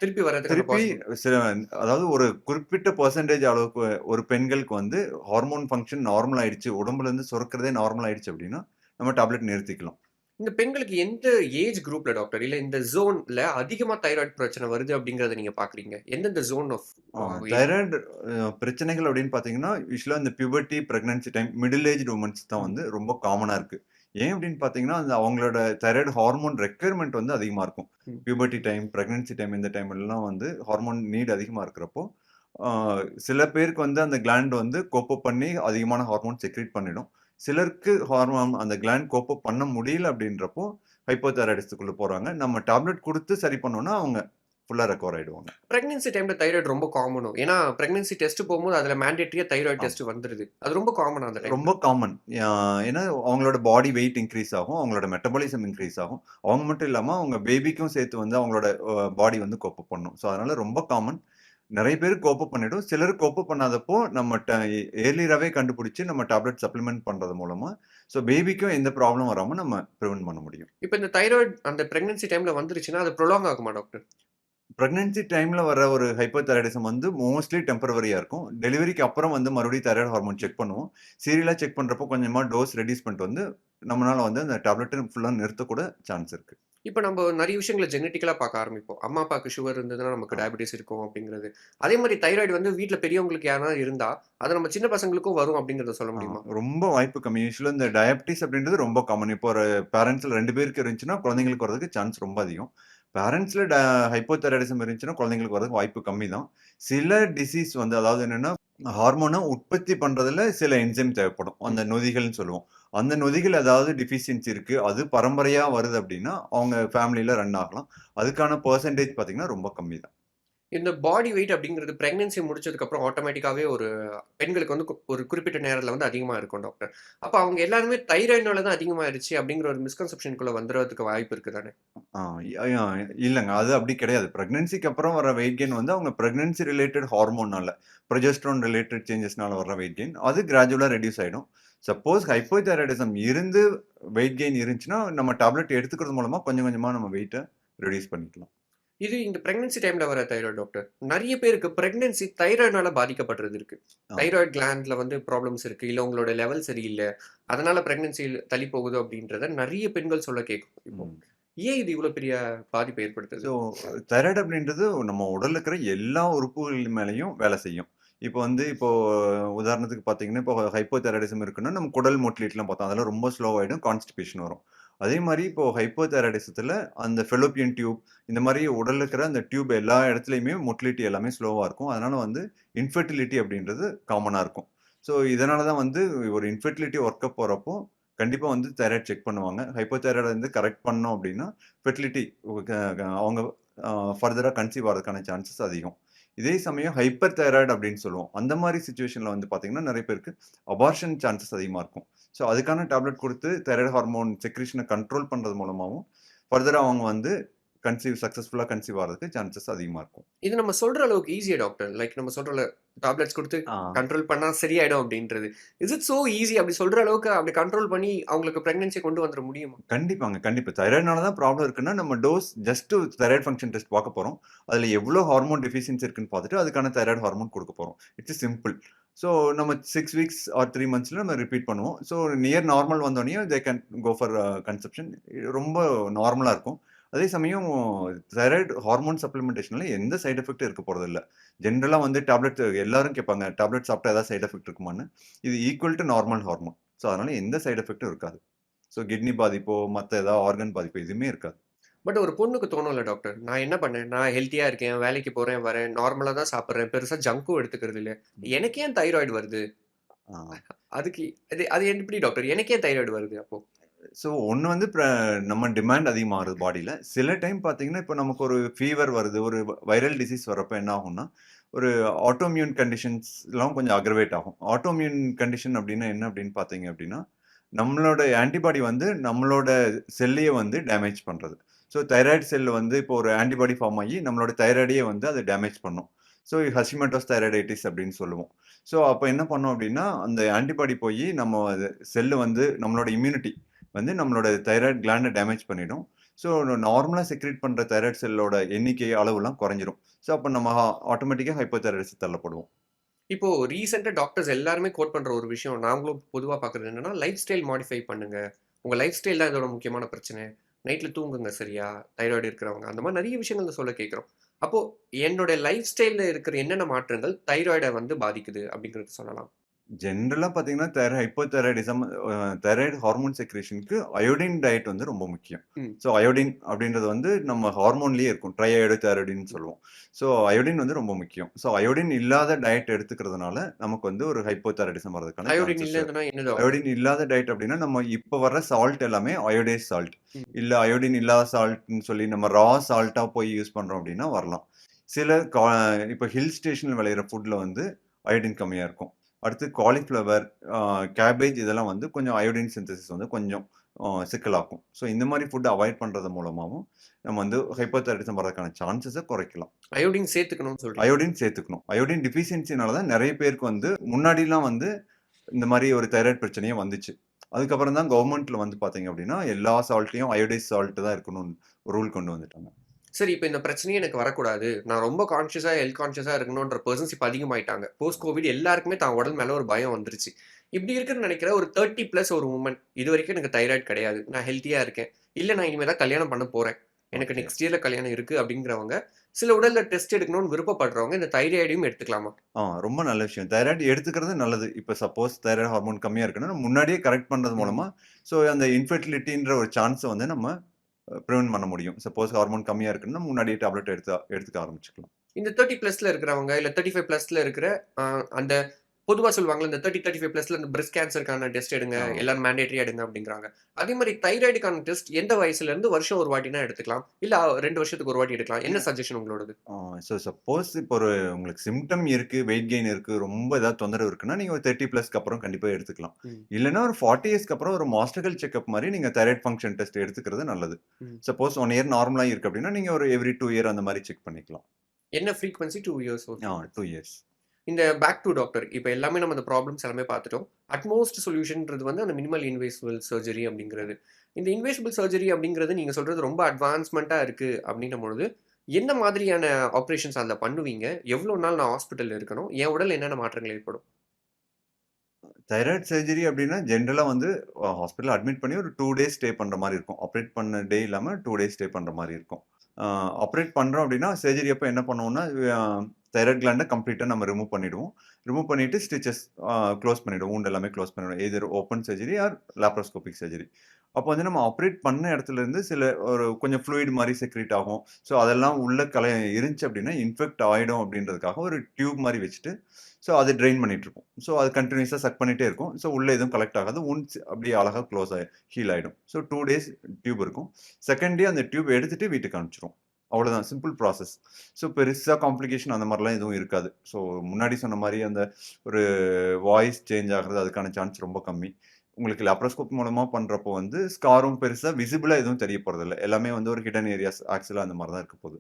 திருப்பி வரதுக்கான திருப்பி சில அதாவது ஒரு குறிப்பிட்ட பெர்சன்டேஜ் அளவுக்கு ஒரு பெண்களுக்கு வந்து ஹார்மோன் ஃபங்ஷன் நார்மல் ஆயிடுச்சு. உடம்புல இருந்து சுரக்கிறதே நார்மல் ஆயிடுச்சு அப்டின்னா, நம்ம டேப்லெட் நிறுத்திக்கலாம். இந்த பெண்களுக்கு எந்த ஏஜ் குரூப்ல டாக்டர்? இல்ல இந்த ஜோன்ல அதிகமா தைராய்டு பிரச்சனை வருது அப்டிங்கிறத நீங்க பார்க்குறீங்க? எந்தெந்த ஜோன் ஆஃப் ஏஜ்? தைராய்டு பிரச்சனைகள் அப்டின்னு பார்த்தீங்கன்னா, யூசுவலா இந்த puberty, pregnancy time, middle aged womens தான். வந்து ரொம்ப காமனா இருக்கு. ஏன் அப்டின்னு பார்த்தீங்கன்னா, அந்த அவங்களோட தைராய்டு ஹார்மோன் ரெக்யர்மென்ட் வந்து அதிகமா இருக்கும். பியூபர்ட்டி டைம், பிரெக்னன்சி டைம் இந்த டைம்லலாம் வந்து ஹார்மோன் நீட் அதிகமா இருக்கிறப்போ, சில பேருக்கு வந்து அந்த கிளாண்ட் வந்து கோப் அப் பண்ணி அதிகமான ஹார்மோன் செக்ரீட் பண்ணிடும். சிலருக்கு ஹார்மோன் அந்த கிளாண்ட் கோப் அப் பண்ண முடியல அப்படின்றப்போ, ஹைப்போதைராய்டிசத்துக்குள்ள போறாங்க. நம்ம டேப்லெட் குடுத்து சரி பண்ணோம்னா, அவங்க ஃபுல்லா ரெக்கவர் ஆயிடுவாங்க. பிரெக்னன்சி டைம்ல தைராய்டு ரொம்ப காமனோ? ஏன்னா பிரெக்னன்சி டெஸ்ட் போகும்போது அதுல மேண்டேட்டரியா தைராய்டு. டெஸ்ட் வந்துருது. அது ரொம்ப காமனா அந்த? ரொம்ப காமன். ஏன்னா அவங்களோட பாடி வெயிட் இன்கிரீஸ் ஆகும். அவங்களோட மெட்டபாலிசம் இன்கிரீஸ் ஆகும். அவங்க மட்டும் இல்லாம அவங்க பேபிக்கும் சேர்த்து வந்து அவங்களோட பாடி வந்து கோப் அப் பண்ணும். ஸோ அதனால ரொம்ப காமன். நெறைய பேருக்கு கோப் அப் பண்ணிடும். சிலருக்கு கோப் அப் பண்ணாதப்போ நம்ம ட ஏர்லியராவே கண்டுபிடிச்சு நம்ம டேப்லெட் சப்ளிமெண்ட் பண்றது மூலமா, ஸோ பேபிக்கும் எந்த ப்ராப்ளம் வராம நம்ம பிரிவென்ட் பண்ண முடியும். இப்ப இந்த தைராய்டு அந்த பிரெக்னன்சி டைம்ல வந்துருச்சுன்னா, அது ப்ரொலாங் ஆகுமா டாக்டர்? பிரெக்னன்சி டைம்ல வர ஒரு ஹைப்போதைராய்டிசம் வந்து மோஸ்ட்லி டெம்பரவரியா இருக்கும். டெலிவரிக்கு அப்புறம் வந்து மறுபடியும் தைராய்டு ஹார்மோன் செக் பண்ணுவோம். சீரியலா செக் பண்றப்போ கொஞ்சமா டோஸ் ரெட்யூஸ் பண்ணிட்டு வந்து, நம்மனால வந்து அந்த டேப்லெட்ட ஃபுல்லா நிறுத்தக்கூட சான்ஸ் இருக்கு. இப்ப நம்ப நெறைய விஷயங்கள ஜெனடிக்கலா பார்க்க ஆரம்பிப்போம். அம்மா, அப்பாவுக்கு சுகர் இருந்ததுன்னா நமக்கு. டயபெட்டிஸ் இருக்கும் அப்படிங்கிறது. அதே மாரி தைராய்டு வந்து வீட்ல பெரியவங்களுக்கு யாருனா இருந்தா, அது நம்ம சின்ன பசங்களுக்கும் வரும் அப்படிங்கிறத சொல்ல முடியுமா? ரொம்ப வாய்ப்பு கம்மி. யூசுவலா இந்த டயபிட்டிஸ் அப்படின்றது ரொம்ப காமன். இப்போ ஒரு பேரன்ட்ஸ்ல 2 பேருக்கு இருந்துச்சுன்னா, குழந்தைங்களுக்கு வரதுக்கு சான்ஸ் ரொம்ப அதிகம். பேரன்ட்ஸ்ல ட ஹைப்போதைராய்டிசம் இருந்துச்சுன்னா, குழந்தைங்களுக்கு வரதுக்கு வாய்ப்பு கம்மி தான். சில டிசீஸ் வந்து அதாவது என்னன்னா, ஹார்மோன உற்பத்தி பண்றதுல சில என்சைம் தேவைப்படும். அந்த. நொதிகள்னு சொல்லுவோம். அந்த நொதிகள் ஏதாவது டெஃபிஷியன்சி இருக்கு. அது பரம்பரையா வருது அப்படின்னா, அவங்க ஃபேமிலில ரன் ஆகலாம். அதுக்கான பெர்சன்டேஜ் பார்த்தீங்கன்னா, ரொம்ப கம்மி தான். இந்த பாடி வெயிட் அப்படிங்கிறது பிரெக்னன்சி முடிச்சதுக்கு அப்புறம் ஆட்டோமேட்டிக்காவே ஒரு பெண்களுக்கு வந்து ஒரு குறிப்பிட்ட நேரத்துல வந்து அதிகமா இருக்கும் டாக்டர். அப்ப அவங்க எல்லாருமே தைராய்டுனால தான் அதிகமாயிருச்சு அப்படிங்கிற ஒரு மிஸ்கன்செப்ஷன்க்குள்ள வந்துறதுக்கு வாய்ப்பு இருக்கு தானே? இல்லங்க. அது அப்படி கிடையாது. பிரெக்னன்சிக்கு அப்புறம் வர வெயிட் கெயின் வந்து அவங்க பிரெக்னன்சி ரிலேட்டட் ஹார்மோன்னால, புரொஜெஸ்டெரான் ரிலேட்டட் சேஞ்சஸ்னால வர வெயிட் கெயின். அது கிராஜுவலா ரெட்யூஸ் ஆயிடும். சப்போஸ் ஹைப்போதைராய்டிசம் இருந்து வெயிட் கெயின் இருந்துச்சுன்னா, நம்ம டேப்லெட் எடுத்துக்கிறது மூலமா கொஞ்சம் கொஞ்சமா நம்ம வெயிட்ட ரெட்யூஸ் பண்ணிக்கலாம். இது இந்த பிரெக்னன்சி டைம்ல வர தைராய்டு டாக்டர். நெறைய பேருக்கு பிரெக்னன்சி தைராய்டுனால பாதிக்கப்படுறது இருக்கு. தைராய்டு கிளாண்ட்ல வந்து ப்ராப்ளம்ஸ் இருக்கு. இல்ல உங்களோட லெவல் சரியில்ல. அதனால பிரெக்னன்சி தள்ளி போகுது அப்படின்றத நெறைய பெண்கள் சொல்ல கேட்கும் இப்போ. ஏன் இது இவ்வளோ பெரிய பாதிப்பை ஏற்படுத்துது? ஸோ தைராய்டு அப்படின்றது நம்ம உடல்ல இருக்கிற எல்லா உறுப்புகள் மேலயும் வேலை செய்யும். இப்போ வந்து இப்போ உதாரணத்துக்கு பார்த்தீங்கன்னா, இப்போ ஹைப்போதைராய்டிசம் இருக்குன்னா, நம்ம குடல் மொட்டிலிட்டிலாம் பார்த்தோம். அதெல்லாம் ரொம்ப ஸ்லோவாகிடும் கான்ஸ்டிபேஷன் வரும். அதே மாதிரி இப்போ ஹைப்போதைராய்டிசத்துல அந்த ஃபெலோப்பியன் டியூப் இந்த மாதிரி உடல் இருக்கிற அந்த டியூப் எல்லா இடத்துலையுமே மொட்டிலிட்டி எல்லாமே ஸ்லோவாக இருக்கும். அதனால வந்து இன்ஃபெர்டிலிட்டி அப்படின்றது காமனாக இருக்கும். ஸோ இதனால தான் வந்து ஒரு இன்ஃபெர்டிலிட்டி ஒர்க்கப் போகிறப்போ கண்டிப்பாக வந்து தைராய்ட் செக் பண்ணுவாங்க. ஹைப்போதைராய்ட வந்து கரெக்ட் பண்ணோம் அப்படின்னா, ஃபெர்டிலிட்டி அவங்க ஃபர்தராக கன்சீவ் ஆகிறதுக்கான சான்சஸ் அதிகம். இதே சமயம் ஹைப்பர் தைராய்டு அப்படின்னு சொல்லுவோம். அந்த மாதிரி சுச்சுவேஷனில் வந்து பார்த்தீங்கன்னா, நிறைய பேருக்கு அபார்ஷன் சான்சஸ் அதிகமாக இருக்கும். ஸோ அதுக்கான டேப்லெட் கொடுத்து தைராய்டு ஹார்மோன் செக்ரீஷன கண்ட்ரோல் பண்ணுறது மூலமாகவும் ஃபர்தராக அவங்க வந்து கன்சீவ் சக்சஸ்ஃபுல்லா கன்சீவ் ஆறதுக்கு சான்சஸ் அதிகமா இருக்கும். இது நம்ம சொல்ற அளவுக்கு ஈஸியா டாக்டர்? லைக் நம்ம சொல்றோம்ல டேப்லெட்ஸ் குடுத்து. கண்ட்ரோல் பண்ணா சரியாயிடும் அப்படின்றது. இஸ் இட் சோ ஈஸி அப்படி சொல்ற அளவுக்கு அப்படி கண்ட்ரோல் பண்ணி அவங்களுக்கு பிரெக்னன்சி கொண்டு வந்துர முடியுமா? கண்டிப்பாங்க, கண்டிப்பா. தைராய்டுனால தான் ப்ராப்ளம் இருக்குன்னா, நம்ம dose just thyroid function test பார்க்க போறோம். அதுல எவ்வளோ ஹார்மோன் டெஃபிஷியன்சி இருக்குன்னு பார்த்துட்டு, அதுக்கான தைராய்டு ஹார்மோன் குடுக்க போறோம். It's simple. ஸோ நம்ம 6 வீக்ஸ் ஆர் 3 மந்த்ஸ்ல நம்ம ரிப்பீட் பண்ணுவோம். So near normal வந்தோனயே they can go for conception. ரொம்ப நார்மலா இருக்கும். அதே சமயம் தைராய்டு ஹார்மோன் சப்ளிமெண்டேஷன்ல எந்த சைட் எஃபெக்ட்டும் இருக்க போறதில்ல. ஜெனரலா வந்து டேப்லெட் எல்லாரும் கேட்பாங்க. டேப்லெட் சாப்பிட்டா ஏதாவது சைட் எஃபெக்ட் இருக்குமான்னு. இது equal to normal hormone. So அதனால எந்த சைட் எஃபெக்ட்டும் இருக்காது. ஸோ கிட்னி பாதிப்போ, மத்த ஏதாவது ஆர்கன் பாதிப்போ எதுவுமே இருக்காது. பட் ஒரு பொண்ணுக்கு தோணும்ல டாக்டர். நான் என்ன பண்ணேன்? நான் ஹெல்த்தியா இருக்கேன். வேலைக்கு போறேன், வரேன். நார்மலா தான் சாப்பிடுறேன். பெருசா ஜங்க்கும் எடுத்துக்கிறது இல்ல. எனக்கு ஏன் தைராய்டு வருது? அதுக்கு அது அது எப்படி டாக்டர்? எனக்கு தைராய்டு வருது அப்போ? ஸோ ஒன்று வந்து இப்போ நம்ம டிமாண்ட் அதிகமாகுது பாடியில் சில டைம் பார்த்தீங்கன்னா, இப்போ நமக்கு ஒரு ஃபீவர் வருது. ஒரு வைரல் டிசீஸ் வரப்போ என்ன ஆகும்னா, ஒரு ஆட்டோமியூன் கண்டிஷன்ஸ்லாம் கொஞ்சம் அக்ரவேட் ஆகும். ஆட்டோமியூன் கண்டிஷன் அப்படின்னா என்ன அப்படின்னு பார்த்தீங்க அப்படின்னா, நம்மளோட ஆன்டிபாடி வந்து நம்மளோட செல்லையே வந்து டேமேஜ் பண்ணுறது ஸோ தைராய்டு செல் வந்து இப்போ ஒரு ஆன்டிபாடி ஃபார்ம் ஆகி நம்மளோட தைராய்டையே வந்து அதை டேமேஜ் பண்ணும். ஸோ ஹசிமெட்டோஸ் தைராய்டைட்டிஸ் அப்படின்னு சொல்லுவோம். ஸோ அப்போ என்ன பண்ணோம் அப்படின்னா, அந்த ஆன்டிபாடி போய் நம்ம செல்லு வந்து நம்மளோட இம்யூனிட்டி வந்து நம்மளோட தைராய்டு கிளாண்டை டேமேஜ் பண்ணிடும். ஸோ நார்மலாக செக்ரேட் பண்ணுற தைராய்டு செல்லோட எண்ணிக்கை, அளவுலாம் குறைஞ்சிரும். ஸோ அப்போ நம்ம ஆட்டோமேட்டிக்கா ஹைப்போதைராய்டிசம் தள்ளப்படுவோம். இப்போ ரீசெண்டாக டாக்டர்ஸ் எல்லாருமே கோட் பண்ணுற ஒரு விஷயம், நாங்களும் பொதுவாக பார்க்குறது என்னன்னா, லைஃப் ஸ்டைல் மாடிஃபை பண்ணுங்க. உங்கள் லைஃப் ஸ்டைல் தான் இதோட முக்கியமான பிரச்சனை. நைட்டில் தூங்குங்க சரியா? தைராய்டு இருக்கிறவங்க. அந்த மாதிரி நிறைய விஷயங்கள் சொல்ல கேட்குறோம் அப்போது என்னோட லைஃப் ஸ்டைலில் இருக்கிற என்னென்ன மாற்றங்கள் தைராய்டை வந்து பாதிக்குது அப்படிங்கிறது சொல்லலாம்? ஜென்ரலா பார்த்தீங்கன்னா, தைர ஹைப்போதைராய்டிசம் தைராய்டு ஹார்மோன் செக்ரீஷனுக்கு அயோடின் டயட் வந்து ரொம்ப முக்கியம். ஸோ அயோடின் அப்படின்றது வந்து நம்ம ஹார்மோன்லயே இருக்கும். ட்ரை அயோடிதைராய்டின்னு சொல்லுவோம். ஸோ அயோடின் வந்து ரொம்ப முக்கியம். ஸோ அயோடின் இல்லாத டயட் எடுத்துக்கிறதுனால, நமக்கு வந்து ஒரு ஹைப்போதைராய்டிசம் வரதுக்கான அயோடின் இல்லாத டயட் அப்படின்னா, நம்ம இப்ப வர்ற சால்ட் எல்லாமே அயோடைஸ்ட் சால்ட். இல்ல அயோடின் இல்லாத சால்ட்ன்னு சொல்லி நம்ம ரா சால்ட்டா போய் யூஸ் பண்றோம் அப்படின்னா வரலாம். சில கா இப்ப ஹில் ஸ்டேஷன்ல விளையிற ஃபுட்ல வந்து அயோடின் கம்மியா இருக்கும். அடுத்து காலிஃப்ளவர், கேபேஜ் இதெல்லாம் வந்து கொஞ்சம் அயோடின் சிந்தசிஸ் வந்து கொஞ்சம் சிக்கலாக்கும். ஸோ இந்த மாரி ஃபுட் அவாய்ட் பண்றது மூலமாவும், நம்ம வந்து ஹைப்போதைராய்டிசம் வரதுக்கான சான்சஸ குறைக்கலாம். அயோடின் சேர்த்துக்கணும்னு சொல்றீங்க. அயோடின் சேர்த்துக்கணும். அயோடின் டெஃபிஷியன்சினால தான் நெறைய பேருக்கு வந்து முன்னாடிலாம் வந்து இந்த மாரி ஒரு தைராய்டு பிரச்சனையே வந்துச்சு. அதுக்கப்புறம் தான் கவர்மெண்ட்ல வந்து பார்த்தீங்க அப்படின்னா, எல்லா சால்ட்லயும் அயோடைஸ்ட் சால்ட் தான் இருக்கணும்னு ரூல் கொண்டு வந்துட்டாங்க. சரி, இப்ப இந்த பிரச்சனையே எனக்கு வரக்கூடாது. நான் ரொம்ப கான்ஷியஸா, ஹெல்த் கான்ஷியஸா இருக்கணுன்ற பெர்சன்ஸ் இப்ப அதிகமாயிட்டாங்க. போஸ்ட் கோவிட் எல்லாருக்குமே தான் உடல் மேல ஒரு பயம் வந்துருச்சு. இப்படி இருக்குன்னு நெனைக்கிற ஒரு 30 பிளஸ் ஒரு வுமன், இதுவரைக்கும் எனக்கு தைராய்டு கிடையாது. நான் ஹெல்த்தியா இருக்கேன். இல்ல நான் இனிமே தான் கல்யாணம் பண்ண போறேன். எனக்கு. நெக்ஸ்ட் இயர்ல கல்யாணம் இருக்கு அப்படிங்கிறவங்க, சில உடல்ல டெஸ்ட் எடுக்கணும்னு விருப்பப்படுறவங்க இந்த தைராய்டையும் எடுத்துக்கலாமா? ஆ ரொம்ப நல்ல விஷயம். தைராய்டு எடுத்துக்கிறது நல்லது. இப்ப சப்போஸ் தைராய்டு ஹார்மோன் கம்மியா இருக்குன்னா, முன்னாடியே கரெக்ட் பண்றது ம். மூலமா, ஸோ அந்த இன்ஃபெர்டிலிட்டின்ற ஒரு சான்ஸ வந்து நம்ம பிரிவென்ட் பண்ண முடியும். சப்போஸ் ஹார்மோன் கம்மியா இருக்குன்னா, முன்னாடியே டேப்லெட் எடுத்து எடுத்துக்க ஆரம்பிச்சுக்கலாம். இந்த 30 பிளஸ்ல இருக்கிறவங்க, இல்லை தேர்ட்டி ஃபைவ் பிளஸ்ல இருக்கிற அந்த பொதுவா சொல்லுவாங்கல்ல, இந்த 30, 35 பிளஸ்ல இந்த பிரஸ்ட் கேன்சருக்கான டெஸ்ட் எடுங்க. எல்லாரும் மேண்டேட்டரியா எடுங்க அப்படிங்கிறாங்க. அதே மாரி தைராய்டுக்கான டெஸ்ட் எந்த வயசுல இருந்து வருஷம் ஒரு வாட்டினா எடுத்துக்கலாம்? இல்ல 2 வருஷத்துக்கு ஒரு வாட்டி எடுக்கலாம். என்ன சஜஷன் உங்களோடது? ஸோ சப்போஸ் இப்போ ஒரு உங்களுக்கு சிம்ப்டம் இருக்கு, வெயிட் கெயின் இருக்கு, ரொம்ப ஏதாவது தொந்தரவு இருக்குன்னா, நீங்க ஒரு 30 பிளஸ்க்கு அப்புறம் கண்டிப்பா எடுத்துக்கலாம். இல்லன்னா ஒரு 40 இயர்ஸ்க்கு அப்புறம் ஒரு மாஸ்டர்கள் செக்கப் மாரி நீங்க தைராய்டு ஃபங்ஷன் டெஸ்ட் எடுத்துக்கிறது நல்லது. சப்போஸ் 1 இயர் நார்மலா இருக்கு அப்படின்னா, நீங்க ஒரு எவ்ரி 2 இயர் அந்த மாரி செக் பண்ணிக்கலாம். என்ன ஃப்ரீக்வென்சி 2 இயர்ஸ். 2 இயர்ஸ். இந்த பேக் டூ டாக்டர். இப்போ எல்லாமே நம்ம அந்த ப்ராப்ளம்ஸ் எல்லாமே பார்த்துட்டோம். அட்மோஸ்ட் சொல்யூஷன்ன்றது வந்து அந்த மினிமல் இன்வேசிபிள் சர்ஜரி அப்படிங்கிறது. இந்த இன்வேசிபிள் சர்ஜரி அப்படிங்கிறது நீங்கள் சொல்கிறது ரொம்ப அட்வான்ஸ்மெண்ட்டாக இருக்குது அப்படின்னும் பொழுது, என்ன மாதிரியான ஆப்ரேஷன்ஸ் அதில் பண்ணுவீங்க? எவ்வளோ நாள் நான் ஹாஸ்பிட்டலில் இருக்கணும்? என் உடல் என்னென்ன மாற்றங்கள் ஏற்படும்? தைராய்டு சர்ஜரி அப்படின்னா, ஜென்ரலாக வந்து ஹாஸ்பிட்டலில் அட்மிட் பண்ணி ஒரு டூ டேஸ் ஸ்டே பண்ணுற மாதிரி இருக்கும். ஆப்ரேட் பண்ண டே இல்லாமல் டூ டேஸ் ஸ்டே பண்ணுற மாதிரி இருக்கும். ஆப்ரேட் பண்ணுறோம் அப்படின்னா, சர்ஜரி அப்போ என்ன பண்ணுவோம்னா, தைரட் கிளாண்டை கம்ப்ளீட்டாக நம்ம ரிமூவ் பண்ணிடுவோம். ரிமூவ் பண்ணிவிட்டு ஸ்டிச்சஸ் க்ளோஸ் பண்ணிவிடுவோம் பண்ணிடுவோம். எல்லாமே க்ளோஸ் பண்ணிடுவோம். எதிர் open surgery or laparoscopic surgery. அப்போ வந்து நம்ம ஆப்ரேட் பண்ண இடத்துல இருந்து சில ஒரு கொஞ்சம் ஃப்ளூயிட் மாதிரி செக்ரீட் ஆகும். ஸோ அதெல்லாம் உள்ள கலை இருந்துச்சு அப்படின்னா, இன்ஃபெக்ட் ஆகிடும் அப்படின்றதுக்காக ஒரு டியூப் மாதிரி வச்சுட்டு, ஸோ அது ட்ரெயின் பண்ணிட்டு இருக்கும். ஸோ அது கண்டினியூஸாக சக் பண்ணிகிட்டே இருக்கும். ஸோ உள்ளே எதுவும் கலெக்ட் ஆகாது. வூண்ட்ஸ் அப்படியே அழகாக க்ளோஸ் ஆகி ஹீல் ஆகிடும் ஸோ டூ டேஸ் டியூப் இருக்கும். செகண்ட் டே அந்த டியூப் எடுத்துகிட்டு வீட்டுக்கு அனுப்பிச்சிரும் அவ்வளோதான் சிம்பிள் ப்ராசஸ். ஸோ பெருசா காம்ப்ளிகேஷன் அந்த மாரிலாம் எதுவும் இருக்காது. ஸோ முன்னாடி சொன்ன மாரி அந்த ஒரு வாய்ஸ் சேஞ்ச் ஆகுறது அதுக்கான சான்ஸ் ரொம்ப கம்மி. உங்களுக்கு லேப்ரோஸ்கோப் மூலமா பண்றப்போ வந்து ஸ்காரும் பெருசா விசிபிளா எதுவும் தெரிய போறதில்ல. எல்லாமே வந்து ஒரு ஹிடன் ஏரியாஸ் ஆக்சுவலா அந்த மாரி தான் இருக்க போகுது.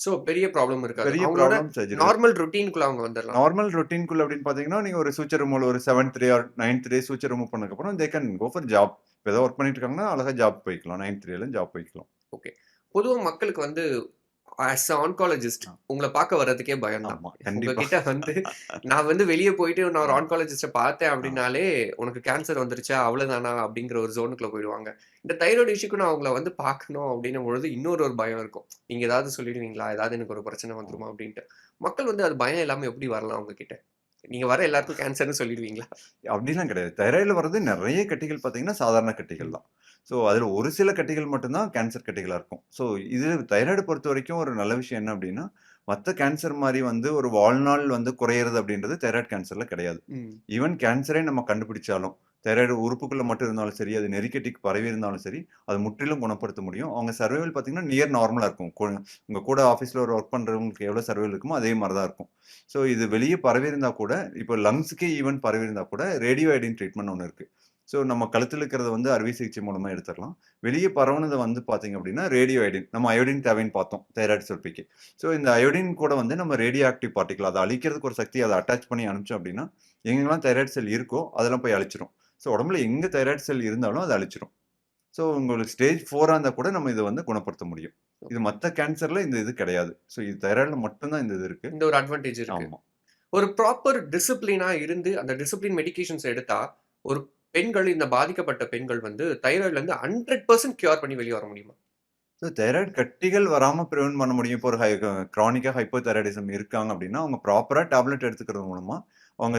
ஸோ பெரிய ப்ராப்ளம் இருக்காது. பெரிய ப்ராப்ளம் நார்மல் ரொட்டீன்க்குள்ள அவங்க வந்துரலாம். நார்மல் ரொட்டீன்குள்ள அப்படின்னு பார்த்தீங்கன்னா, நீங்க ஒரு சூச்சர் ரிமூவல் ஒரு 7த் டே ஆர் 9த் டே சூச்சர் ரிமூவ் பண்ணதுக்கப்புறம் they can go for job. இப்ப ஏதோ ஒர்க் பண்ணிட்டு இருக்காங்கன்னா, அழகா ஜாப் போய்க்கலாம். 9த் டேல ஜாப் போய்க்கலாம். ஓகே. பொதுவா மக்களுக்கு வந்து ஆஸ் ஆன்காலஜிஸ்ட். உங்கள பார்க்க வர்றதுக்கே பயம் தான். உங்ககிட்ட வந்து நான் வந்து வெளிய போயிட்டு நான் ஒரு ஆ. ஆன்காலஜிஸ்ட்ட பார்த்தேன். அப்படின்னாலே, உனக்கு கேன்சர் வந்துருச்சா? அவ்வளோதானா? அப்படிங்கிற ஒரு ஜோனுக்குள்ள போயிடுவாங்க. இந்த தைராய்டு இஷ்யூக்கு நான் அவங்கள வந்து பார்க்கணும் அப்படின்னும் பொழுது இன்னொரு ஒரு பயம் இருக்கும். நீங்க ஏதாவது சொல்லிடுவீங்களா? ஏதாவது எனக்கு ஒரு பிரச்சனை வந்துருமா? அப்படின்ட்டு. மக்கள் வந்து அது பயம் இல்லாம எப்படி வரலாம் உங்ககிட்ட? நீங்க வர எல்லாருக்கும் கேன்சர்ன்னு சொல்லிடுவீங்களா? அப்படிலாம் கிடையாது. தைராய்டுல வர்றது நெறைய கட்டிகள் பார்த்தீங்கன்னா, சாதாரண கட்டிகள். தான். ஸோ அதில ஒரு சில கட்டிகள் மட்டும் தான் கேன்சர் கட்டிகளா இருக்கும். ஸோ இது தைராய்டு பொறுத்தவரைக்கும் ஒரு நல்ல விஷயம் என்ன அப்படின்னா, மத்த கேன்சர் மாரி வந்து ஒரு வாழ்நாள் வந்து குறையிறது அப்படின்றது தைராய்டு கேன்சர்ல கிடையாது. ஈவன் கேன்சரே நம்ம கண்டுபிடிச்சாலும், தைராய்டு உறுப்புக்குள்ள மட்டும் இருந்தாலும் சரி, அது நெறிக்கட்டிக்கு பரவி இருந்தாலும் சரி, அது முற்றிலும் குணப்படுத்த முடியும். அவங்க சர்வைவல் பார்த்தீங்கன்னா, நியர் நார்மலா இருக்கும். கொ உங்க கூட ஆஃபீஸ்ல ஒரு ஒர்க் பண்றவங்களுக்கு எவ்வளோ சர்வைவல் இருக்குமோ, அதே மாரி தான் இருக்கும். ஸோ இது வெளிய பரவியிருந்தா கூட, இப்போ லங்ஸ்க்கே ஈவன் பரவியிருந்தா கூட, ரேடியோ அயோடின் ட்ரீட்மெண்ட் ஒண்ணு இருக்கு. ஸோ நம்ம கழுத்தில இருக்கிறத வந்து அறுவை சிகிச்சை மூலமா எடுத்துரலாம். வெளிய பரவுனத வந்து பார்த்தீங்க அப்படின்னா, ரேடியோ அயோடின். நம்ம அயோடின் தேவைன்னு பார்த்தோம், தைராய்டு சுரப்பிக்கு. ஸோ இந்த அயோடின் கூட வந்து நம்ம ரேடியோ ஆக்டிவ் பார்ட்டிகிள் அத அழிக்கிறதுக்கு ஒரு சக்தி அத அட்டாச் பண்ணி அனுப்பிச்சோம் அப்படின்னா, எங்கெங்கலாம் தைராய்டு செல் இருக்கோ, அதெல்லாம் போய் அழிச்சிரும். ஸோ உடம்புல எங்க தைராய்டு செல் இருந்தாலும் அத அழிச்சிரும். ஸோ உங்களுக்கு ஸ்டேஜ் 4ஆ இருந்தா கூட நம்ம இத வந்து குணப்படுத்த முடியும். இது மத்த கேன்சர்ல இந்த இது கிடையாது. ஸோ இது தைராய்டுல மட்டும் தான் இந்த இது இருக்கு. இந்த ஒரு அட்வான்டேஜ் இருக்கு. ஆமா. ஒரு ப்ராப்பர் டிசிப்ளினா இருந்து அந்த டிசிப்ளின் மெடிகேஷன்ஸ் எடுத்தா, ஒரு பெண்கள் இந்த பாதிக்கப்பட்ட பெண்கள் வந்து தைராய்ட்லேருந்து ஹண்ட்ரட் பர்சன்ட் கியூர் பண்ணி வெளியே வர முடியுமா? ஸோ தைராய்டு கட்டிகள் வராமல் ப்ரிவென்ட் பண்ண முடியும். இப்போ ஒரு ஹை க்ரானிக்காக ஹைப்போ தைராய்டிசம் இருக்காங்க அப்படின்னா, அவங்க ப்ராப்பராக டேப்லெட் எடுத்துக்கிறது மூலமாக அவங்க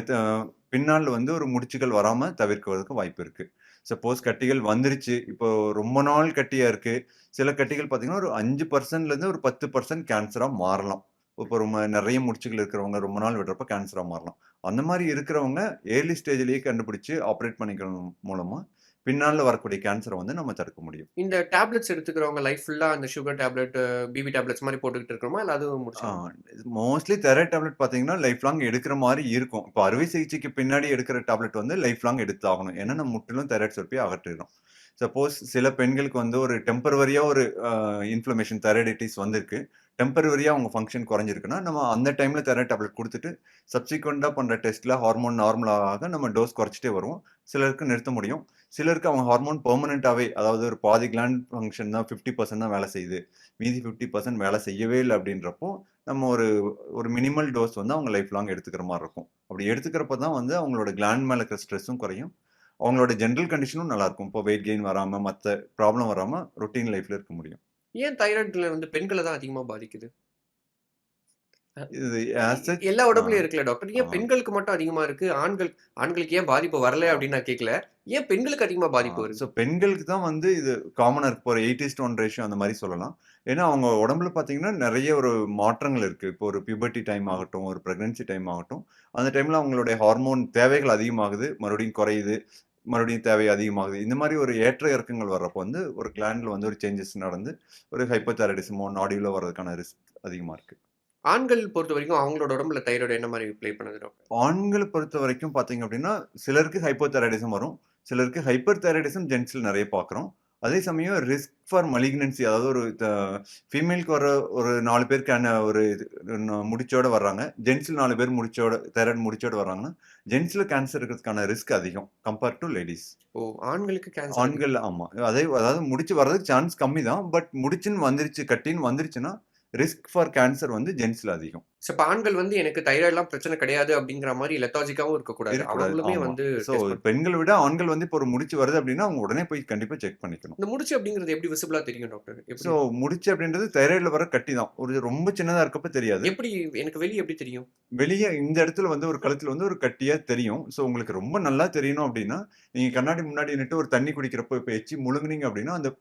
பின்னால் வந்து ஒரு முடிச்சுகள் வராமல் தவிர்க்கிறதுக்கு வாய்ப்பு இருக்குது சப்போஸ் கட்டிகள் வந்துருச்சு, இப்போ ரொம்ப நாள் கட்டியாக இருக்குது சில கட்டிகள் பார்த்திங்கன்னா ஒரு அஞ்சு பர்சன்ட்லேருந்து ஒரு பத்து பர்சன்ட் கேன்சராக மாறலாம். இப்போ ரொம்ப நிறைய முடிச்சுகள் இருக்கிறவங்க ரொம்ப நாள் விடுறப்ப கேன்சராக மாறலாம். அந்த மாரி இருக்கிறவங்க ஏர்லி ஸ்டேஜ்லேயே கண்டுபிடிச்சு ஆப்பரேட் பண்ணிக்கிறது மூலமா, பின்னால வரக்கூடிய கேன்சர வந்து நம்ம தடுக்க முடியும். இந்த டேப்லெட்ஸ் எடுத்துக்கிறவங்க லைஃப் ஃபுல்லா அந்த சுகர் டேப்லெட், பிபி டேப்லெட்ஸ் மாரி போட்டுக்கிட்டு இருக்கணுமா? இல்ல அதுவும் ஆ முடிச்சிடணுமா? மோஸ்ட்லி தைராய்டு டேப்லெட் பார்த்தீங்கன்னா, லைஃப் லாங் எடுக்கிற மாரி இருக்கும். இப்போ அறுவை சிகிச்சைக்கு பின்னாடி எடுக்கிற டேப்லெட் வந்து லைஃப் லாங் எடுத்தாகணும். ஏன்னா, நம்ம முற்றிலும் தைராய்டு சுரப்பிய அகற்றிடும். சப்போஸ் சில பெண்களுக்கு வந்து ஒரு டெம்பரவரியா ஒரு இன்ஃப்ளமேஷன் தைராய்டிட்டிஸ் வந்திருக்கு. டெம்பரவரியாக அவங்க ஃபங்க்ஷன் குறைஞ்சிருக்குன்னா, நம்ம அந்த டைமில் தர டேப்லெட் கொடுத்துட்டு சப்சிக்வெண்ட்டாக பண்ணுற டெஸ்ட்டில் ஹார்மோன் நார்மலாக ஆக நம்ம டோஸ் குறைச்சிட்டே வருவோம். சிலருக்கு நிறுத்த முடியும். சிலருக்கு அவங்க ஹார்மோன் பெர்மனெண்ட்டாகவே அதாவது ஒரு பாதி கிளாண்ட் ஃபங்க்ஷன் தான் 50% தான் வேலை செய்யுது. மீதி 50% வேலை செய்யவே இல்லை அப்படின்றப்போ, நம்ம ஒரு ஒரு மினிமல் டோஸ் வந்து அவங்க லைஃப் லாங் எடுத்துக்கிற மாதிரி இருக்கும். அப்படி எடுத்துக்கிறப்ப தான் வந்து அவங்களோட கிளாண்ட் மேலே இருக்கிற ஸ்ட்ரெஸ்ஸும் குறையும். அவங்களோட ஜென்ரல் கண்டிஷனும் நல்லாயிருக்கும் இப்போ வெயிட் கெயின் வராமல் மற்ற ப்ராப்ளம் வராமல் ரொட்டீன் லைஃப்ல இருக்க முடியும். ஏன் தைராய்டுல வந்து பெண்கள தான் அதிகமா பாதிக்குது? எல்லா. உடம்புலயும் இருக்குல்ல டாக்டர். ஏன். பெண்களுக்கு மட்டும் அதிகமா இருக்கு? ஆண்கள் ஆண்களுக்கு ஏன் பாதிப்பு வரல. அப்படின்னு நான் கேட்கல. ஏன் பெண்களுக்கு அதிகமா பாதிப்பு வருது? ஸோ பெண்களுக்கு தான் வந்து இது காமனா இருக்கு. ஒரு 8:1 ரேஷியோ அந்த மாரி சொல்லலாம். ஏன்னா, அவங்க உடம்புல பார்த்தீங்கன்னா, நெறைய ஒரு மாற்றங்கள் இருக்கு. இப்போ ஒரு பியூபர்ட்டி டைம் ஆகட்டும், ஒரு பிரெக்னன்சி டைம் ஆகட்டும், அந்த டைம்ல அவங்களுடைய ஹார்மோன் தேவைகள் அதிகமாகுது, மறுபடியும் குறையுது, மறுபடியும் தேவை அதிகமாகுது. இந்த மாரி ஒரு ஏற்ற இறக்கங்கள் வர்றப்போ வந்து, ஒரு கிளாண்ட்ல வந்து ஒரு சேஞ்சஸ் நடந்து, ஒரு ஹைப்போதைராய்டிசமோ, நாடியூலோ வர்றதுக்கான ரிஸ்க் அதிகமா இருக்கு. ஆண்கள் பொறுத்தவரைக்கும் அவங்களோட உடம்புல தைராய்டு என்ன மாரி ப்ளே பண்ணுது? ஆண்கள பொறுத்தவரைக்கும் பார்த்தீங்க அப்படின்னா, சிலருக்கு ஹைப்போதைராய்டிசம் வரும். சிலருக்கு ஹைப்பர் தைராய்டிசம் ஜென்ட்ஸ்ல நெறைய பார்க்குறோம். அதே சமயம் ரிஸ்க் ஃபார் மலிக்னன்சி அதாவது ஒரு ஃபீமேலுக்கு வர ஒரு 4 பேருக்கான ஒரு முடிச்சோட வர்றாங்க. ஜென்ட்ஸ்ல 4 பேர் முடிச்சோட தைராய்டு முடிச்சோட வர்றாங்கன்னா, ஜென்ட்ஸ்ல கேன்சர் இருக்கிறதுக்கான ரிஸ்க் அதிகம் கம்பேர் டூ லேடீஸ். ஓ! ஆண்களுக்கு கேன்சர். ஆண்கள் ஆமா. அதே அதாவது முடிச்சு வர்றதுக்கு சான்ஸ் கம்மி தான். பட் முடிச்சுன்னு வந்துருச்சு, கட்டின்னு வந்துருச்சுன்னா, ரிஸ்க் ஃபார் கேன்சர் வந்து ஜென்ட்ஸ்ல அதிகம். ஸோ இப்ப ஆண்கள் வந்து எனக்கு தைராய்டுலாம் பிரச்சனை கிடையாது அப்படிங்கிற மாரி லெத்தாஜிக்காவும் இருக்கக்கூடாது. அவங்களுமே. வந்து ஸோ. பெண்கள விட ஆண்கள் வந்து இப்போ ஒரு முடிச்சு வருது அப்படின்னா, அவங்க உடனே போய் கண்டிப்பா செக் பண்ணிக்கணும். இந்த முடிச்சு அப்படிங்கிறது எப்படி விசிபிளா தெரியும் டாக்டர்? ஸோ முடிச்சு அப்படின்றது தைராய்டுல வர கட்டி தான். ஒரு ரொம்ப சின்னதா இருக்கப்ப தெரியாது. எப்படி எனக்கு வெளிய எப்படி தெரியும்? வெளிய இந்த இடத்துல வந்து ஒரு கழுத்துல வந்து ஒரு கட்டியா தெரியும். ஸோ உங்களுக்கு ரொம்ப நல்லா தெரியணும் அப்படின்னா, நீங்க கண்ணாடி முன்னாடி நின்னுட்டு ஒரு தண்ணி குடிக்கிறப்போ இப்ப எச்சி முழுங்குனீங்க அப்படின்னா, அந்த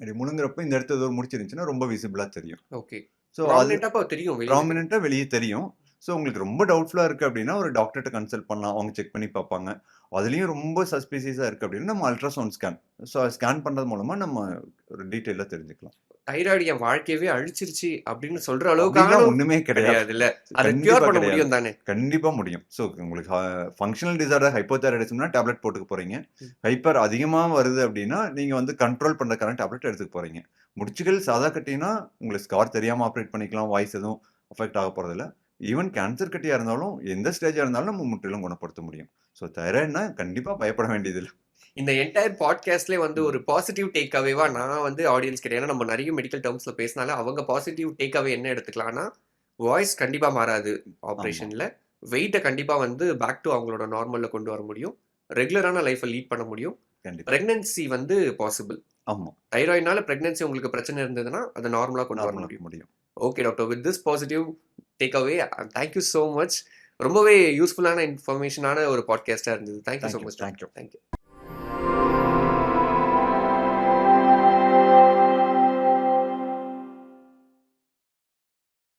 அப்படி முழுங்குறப்ப இந்த இடத்துல ஒரு முடிச்சு இருந்துச்சுன்னா, ரொம்ப விசிபிளா தெரியும். ஓகே. ஸோ அது தெரியும் வெளிய தெரியும். ப்ராமினன்ட்டா வெளிய தெரியும். ஸோ உங்களுக்கு ரொம்ப டவுட்ஃபுல்லா இருக்கு அப்படின்னா, ஒரு டாக்டர்ட்ட கன்சல்ட் பண்ணலாம். அவங்க செக் பண்ணி பார்ப்பாங்க. அதுலயும் ரொம்ப சஸ்பீசியஸா இருக்கு அப்படின்னா, நம்ம அல்ட்ராசவுண்ட் ஸ்கேன். ஸோ ஸ்கேன் பண்றது மூலமா நம்ம ஒரு டீட்டெயிலா தெரிஞ்சுக்கலாம். தைராய்டு என் வாழ்க்கையவே அழிச்சிருச்சு அப்படின்னு சொல்ற அளவுக்கான ஒண்ணுமே கிடையாது. அத கியூர் பண்ண. முடியும் தானே? கண்டிப்பா முடியும். ஸோ உங்களுக்கு ஹ ஃபங்ஷனல் டிஸார்டர் ஹைப்போதைராய்டிசம்னா டேப்லெட் போட்டுக்க போறீங்க. ஹைப்பர் அதிகமா வருது அப்படின்னா, நீங்க வந்து கண்ட்ரோல் பண்றதுக்கான டேப்லெட் எடுத்துக்க போறீங்க. முடிச்சுகள் சாதா கட்டினா, உங்களுக்கு ஸ்கார் தெரியாம ஆப்பரேட் பண்ணிக்கலாம். வாய்ஸ் எதுவும் அஃபெக்ட் ஆக போறதில்ல. ஈவன் கேன்சர் கட்டியா இருந்தாலும், எந்த ஸ்டேஜா இருந்தாலும் நம்ம முற்றிலும் குணப்படுத்த முடியும். ஸோ தைராய்டுனா கண்டிப்பா பயப்பட வேண்டியதில்ல. இந்த என்டையர் பாட்காஸ்ட்லயே வந்து. ஒரு பாசிட்டிவ் டேக் அவேவா நான் வந்து ஆடியன்ஸ் கிட்ட ஏன்னா நம்ம நெறைய மெடிக்கல் டெர்ம்ஸ்ல பேசினால அவங்க பாசிட்டிவ் டேக் அவே என்ன எடுத்துக்கலாம்னா, வாய்ஸ் கண்டிப்பா மாறாது ஆமா. ஆப்பரேஷன்ல. வெயிட்ட கண்டிப்பா வந்து பேக் டூ அவங்களோட நார்மல்ல கொண்டு வர முடியும். ரெகுலரான லைஃப்ப லீட் பண்ண முடியும். பிரெக்னன்சி வந்து பாசிபிள். ஆமா. தைராய்டுனால பிரெக்னன்சி உங்களுக்கு பிரச்சனை இருந்ததுன்னா, அத நார்மலா கொண்டு வர முடியும். முடியும். Okay doctor. With this positive take away thank you so much. ரொம்பவே யூஸ்ஃபுல்லான இன்ஃபர்மேஷனான ஒரு பாட்காஸ்ட்டா இருந்தது. Thank you so thank you. Much thank you. Doctor. Thank you.